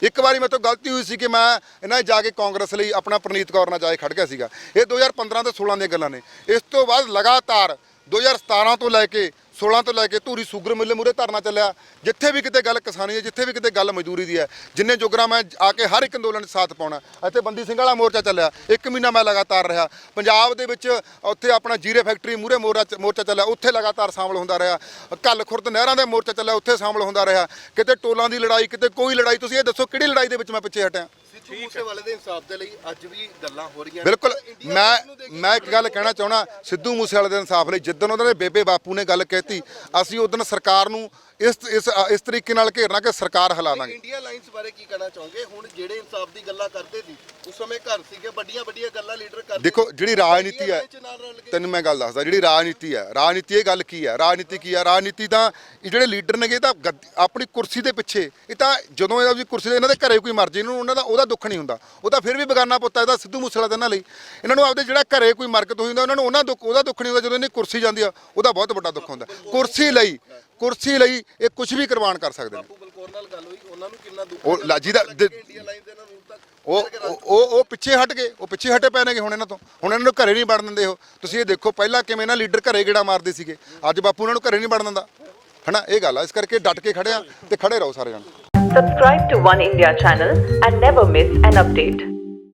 ਇੱਕ ਵਾਰੀ ਮੇਰੇ ਤੋਂ ਗਲਤੀ ਹੋਈ ਸੀ ਕਿ ਮੈਂ ਇਹਨਾਂ ਜਾ ਕੇ ਕਾਂਗਰਸ ਲਈ ਆਪਣਾ ਪ੍ਰਨੀਤ ਕੌਰ ਨਾਲ ਜਾ ਕੇ ਖੜ ਗਿਆ ਸੀਗਾ। ਇਹ 2015 ਤੇ 16 ਦੀਆਂ ਗੱਲਾਂ ਨੇ। ਇਸ ਤੋਂ ਬਾਅਦ ਲਗਾਤਾਰ 2017 ਤੋਂ ਲੈ ਕੇ 16 ਤੋਂ ਲੈ ਕੇ ਧੂਰੀ ਸ਼ੂਗਰ ਮਿੱਲ ਮੂਰੇ ਧਰਨਾ ਚੱਲਿਆ। ਜਿੱਥੇ ਵੀ ਕਿਤੇ ਗੱਲ ਕਿਸਾਨੀ ਦੀ ਜਿੱਥੇ ਵੀ ਕਿਤੇ ਗੱਲ ਮਜ਼ਦੂਰੀ ਦੀ ਹੈ, ਜਿੰਨੇ ਜੋਗਰਾ ਮੈਂ ਆ ਕੇ ਹਰ ਇੱਕ ਅੰਦੋਲਨ 'ਚ ਸਾਥ ਪਾਉਣਾ ਇੱਥੇ ਬੰਦੀ ਸਿੰਘ ਵਾਲਾ ਮੋਰਚਾ ਚੱਲਿਆ। ਇੱਕ ਮਹੀਨਾ ਮੈਂ ਲਗਾਤਾਰ ਰਿਹਾ। ਪੰਜਾਬ ਦੇ ਵਿੱਚ ਉੱਥੇ ਆਪਣਾ ਜੀਰੇ ਫੈਕਟਰੀ ਮੂਰੇ ਮੋਰਚਾ ਮੋਰਚਾ ਚੱਲਿਆ। ਉੱਥੇ ਲਗਾਤਾਰ ਸ਼ਾਮਲ ਹੁੰਦਾ ਰਿਹਾ। ਕੱਲ ਖੁਰਦ ਨਹਿਰਾਂ ਦਾ ਮੋਰਚਾ ਚੱਲਿਆ। ਉੱਥੇ ਸ਼ਾਮਲ ਹੁੰਦਾ ਰਿਹਾ। ਕਿਤੇ ਟੋਲਾਂ ਦੀ ਲੜਾਈ, ਕਿਤੇ ਕੋਈ ਲੜਾਈ। ਤੁਸੀਂ ਇਹ ਦੱਸੋ ਕਿਹੜੀ ਲੜਾਈ ਦੇ ਵਿੱਚ ਮੈਂ ਪਿੱਛੇ ਹਟਿਆ? ਸਿੱਧੂ ਮੂਸੇਵਾਲੇ ਦੇ ਇਨਸਾਫ ਦੇ ਲਈ ਅੱਜ ਵੀ ਗੱਲਾਂ ਹੋ ਰਹੀਆਂ ਨੇ। ਬਿਲਕੁਲ ਮੈਂ ਨੂੰ ਦੇਖ ਕੇ ਮੈਂ ਇੱਕ ਗੱਲ ਕਹਿਣਾ ਚਾਹਣਾ ਸਿੱਧੂ ਮੂਸੇਵਾਲੇ ਦੇ ਇਨਸਾਫ ਲਈ ਜਿੱਦਣ ਉਹਨਾਂ ਦੇ ਬੇਬੇ ਬਾਪੂ ਨੇ ਗੱਲ ਕਹਿਤੀ ਅਸੀਂ ਉਦੋਂ ਸਰਕਾਰ ਨੂੰ ਇਸ ਇਸ ਇਸ ਤਰੀਕੇ ਨਾਲ ਘੇਰਨਾ ਕਿ ਸਰਕਾਰ ਹਿਲਾ ਦਾਂਗੇ। ਇੰਡੀਆ ਲਾਈਨਸ ਬਾਰੇ ਕੀ ਕਹਿਣਾ ਚਾਹੋਗੇ? ਹੁਣ ਜਿਹੜੇ ਇਨਸਾਫ ਦੀ ਗੱਲਾਂ ਕਰਦੇ ਸੀ ਉਸ ਸਮੇਂ ਘਰ ਸੀਗੇ ਵੱਡੀਆਂ ਵੱਡੀਆਂ ਗੱਲਾਂ ਲੀਡਰ ਕਰਦੇ ਦੇਖੋ। ਜਿਹੜੀ ਰਾਜਨੀਤੀ ਹੈ ਤੈਨੂੰ ਮੈਂ ਗੱਲ ਦੱਸਦਾ ਜਿਹੜੀ ਰਾਜਨੀਤੀ ਹੈ ਰਾਜਨੀਤੀ ਇਹ ਗੱਲ ਕੀ ਹੈ? ਰਾਜਨੀਤੀ ਕੀ ਹੈ? ਰਾਜਨੀਤੀ ਤਾਂ ਇਹ ਜਿਹੜੇ ਲੀਡਰ ਨੇਗੇ ਤਾਂ ਆਪਣੀ ਕੁਰਸੀ ਦੇ ਪਿੱਛੇ ਇਹ ਤਾਂ ਜਦੋਂ ਇਹਦਾ ਵੀ ਕੁਰਸੀ ਦੇ ਇਹਨਾਂ ਦੇ ਘਰੇ ਕੋਈ ਮਰ ਜੇ ਇਹਨੂੰ ਉਹਨਾਂ ਦਾ ਉਹਦਾ ਦੁੱਖ ਨਹੀਂ ਹੁੰਦਾ। ਉਹ ਤਾਂ ਫਿਰ ਵੀ ਬਗਾਨਾ ਪੁੱਤ ਇਹਦਾ ਸਿੱਧੂ ਮੂਸੇਵਾਲਾ ਦਾ ਇਹਨਾਂ ਲਈ ਇਹਨਾਂ ਨੂੰ ਆਪਦੇ ਜਿਹੜਾ ਘਰੇ ਕੋਈ ਮਰਕਤ ਹੋਈ ਹੁੰਦਾ ਉਹਨਾਂ ਨੂੰ ਉਹਨਾਂ ਦੁੱਖ ਉਹਦਾ ਦੁੱਖ ਨਹੀਂ ਹੁੰਦਾ ਜਦੋਂ ਇਹਨੀ ਕੁਰਸੀ ਜਾਂਦੀ ਆ ਉਹਦਾ ਬਹੁਤ ਵੱਡਾ ਦੁੱਖ ਹੁੰਦਾ। ਕੁਰਸੀ ਲਈ ਕੁਰਸੀ ਲਈ ਇਹ ਕੁਝ ਵੀ ਕੁਰਬਾਨ ਕਰ ਸਕਦੇ ਨੇ। ਬਾਪੂ ਬਲਕੌਰ ਨਾਲ ਗੱਲ ਹੋਈ ਉਹਨਾਂ ਨੂੰ ਕਿੰਨਾ ਦੁੱਖ ਉਹ ਲਾਜੀ ਦਾ- ਲੱਗਾ ਕਿ ਇੰਡੀਆ ਲਾਈਨ ਦੇ ਨਾਲ ਹੁਣ ਤੱਕ ਉਹ ਉਹ- ਉਹ ਉਹ ਪਿੱਛੇ ਹਟ ਗਏ ਉਹ ਪਿੱਛੇ ਹਟੇ ਪਏ ਨੇਗੇ ਹੁਣ ਇਹਨਾਂ ਤੋਂ। ਹੁਣ ਇਹਨਾਂ ਨੂੰ ਘਰੇ ਨਹੀਂ ਵੜਨ ਦਿੰਦੇ ਉਹ। ਤੁਸੀਂ ਇਹ ਦੇਖੋ ਪਹਿਲਾਂ ਕਿਵੇਂ ਨਾ ਲੀਡਰ ਘਰੇ ਗੇੜਾ ਮਾਰਦੇ ਸੀਗੇ। ਅੱਜ ਬਾਪੂ ਉਹਨਾਂ ਨੂੰ ਘਰੇ ਨਹੀਂ ਵੜਨ ਦਿੰਦਾ। ਹਨਾ ਇਹ ਗੱਲ ਆ। ਇਸ ਕਰਕੇ ਡਟ ਕੇ ਖੜੇ ਆ ਤੇ ਖੜੇ ਰਹੋ ਸਾਰੇ ਜਣ। Subscribe to One India channel and never miss an update.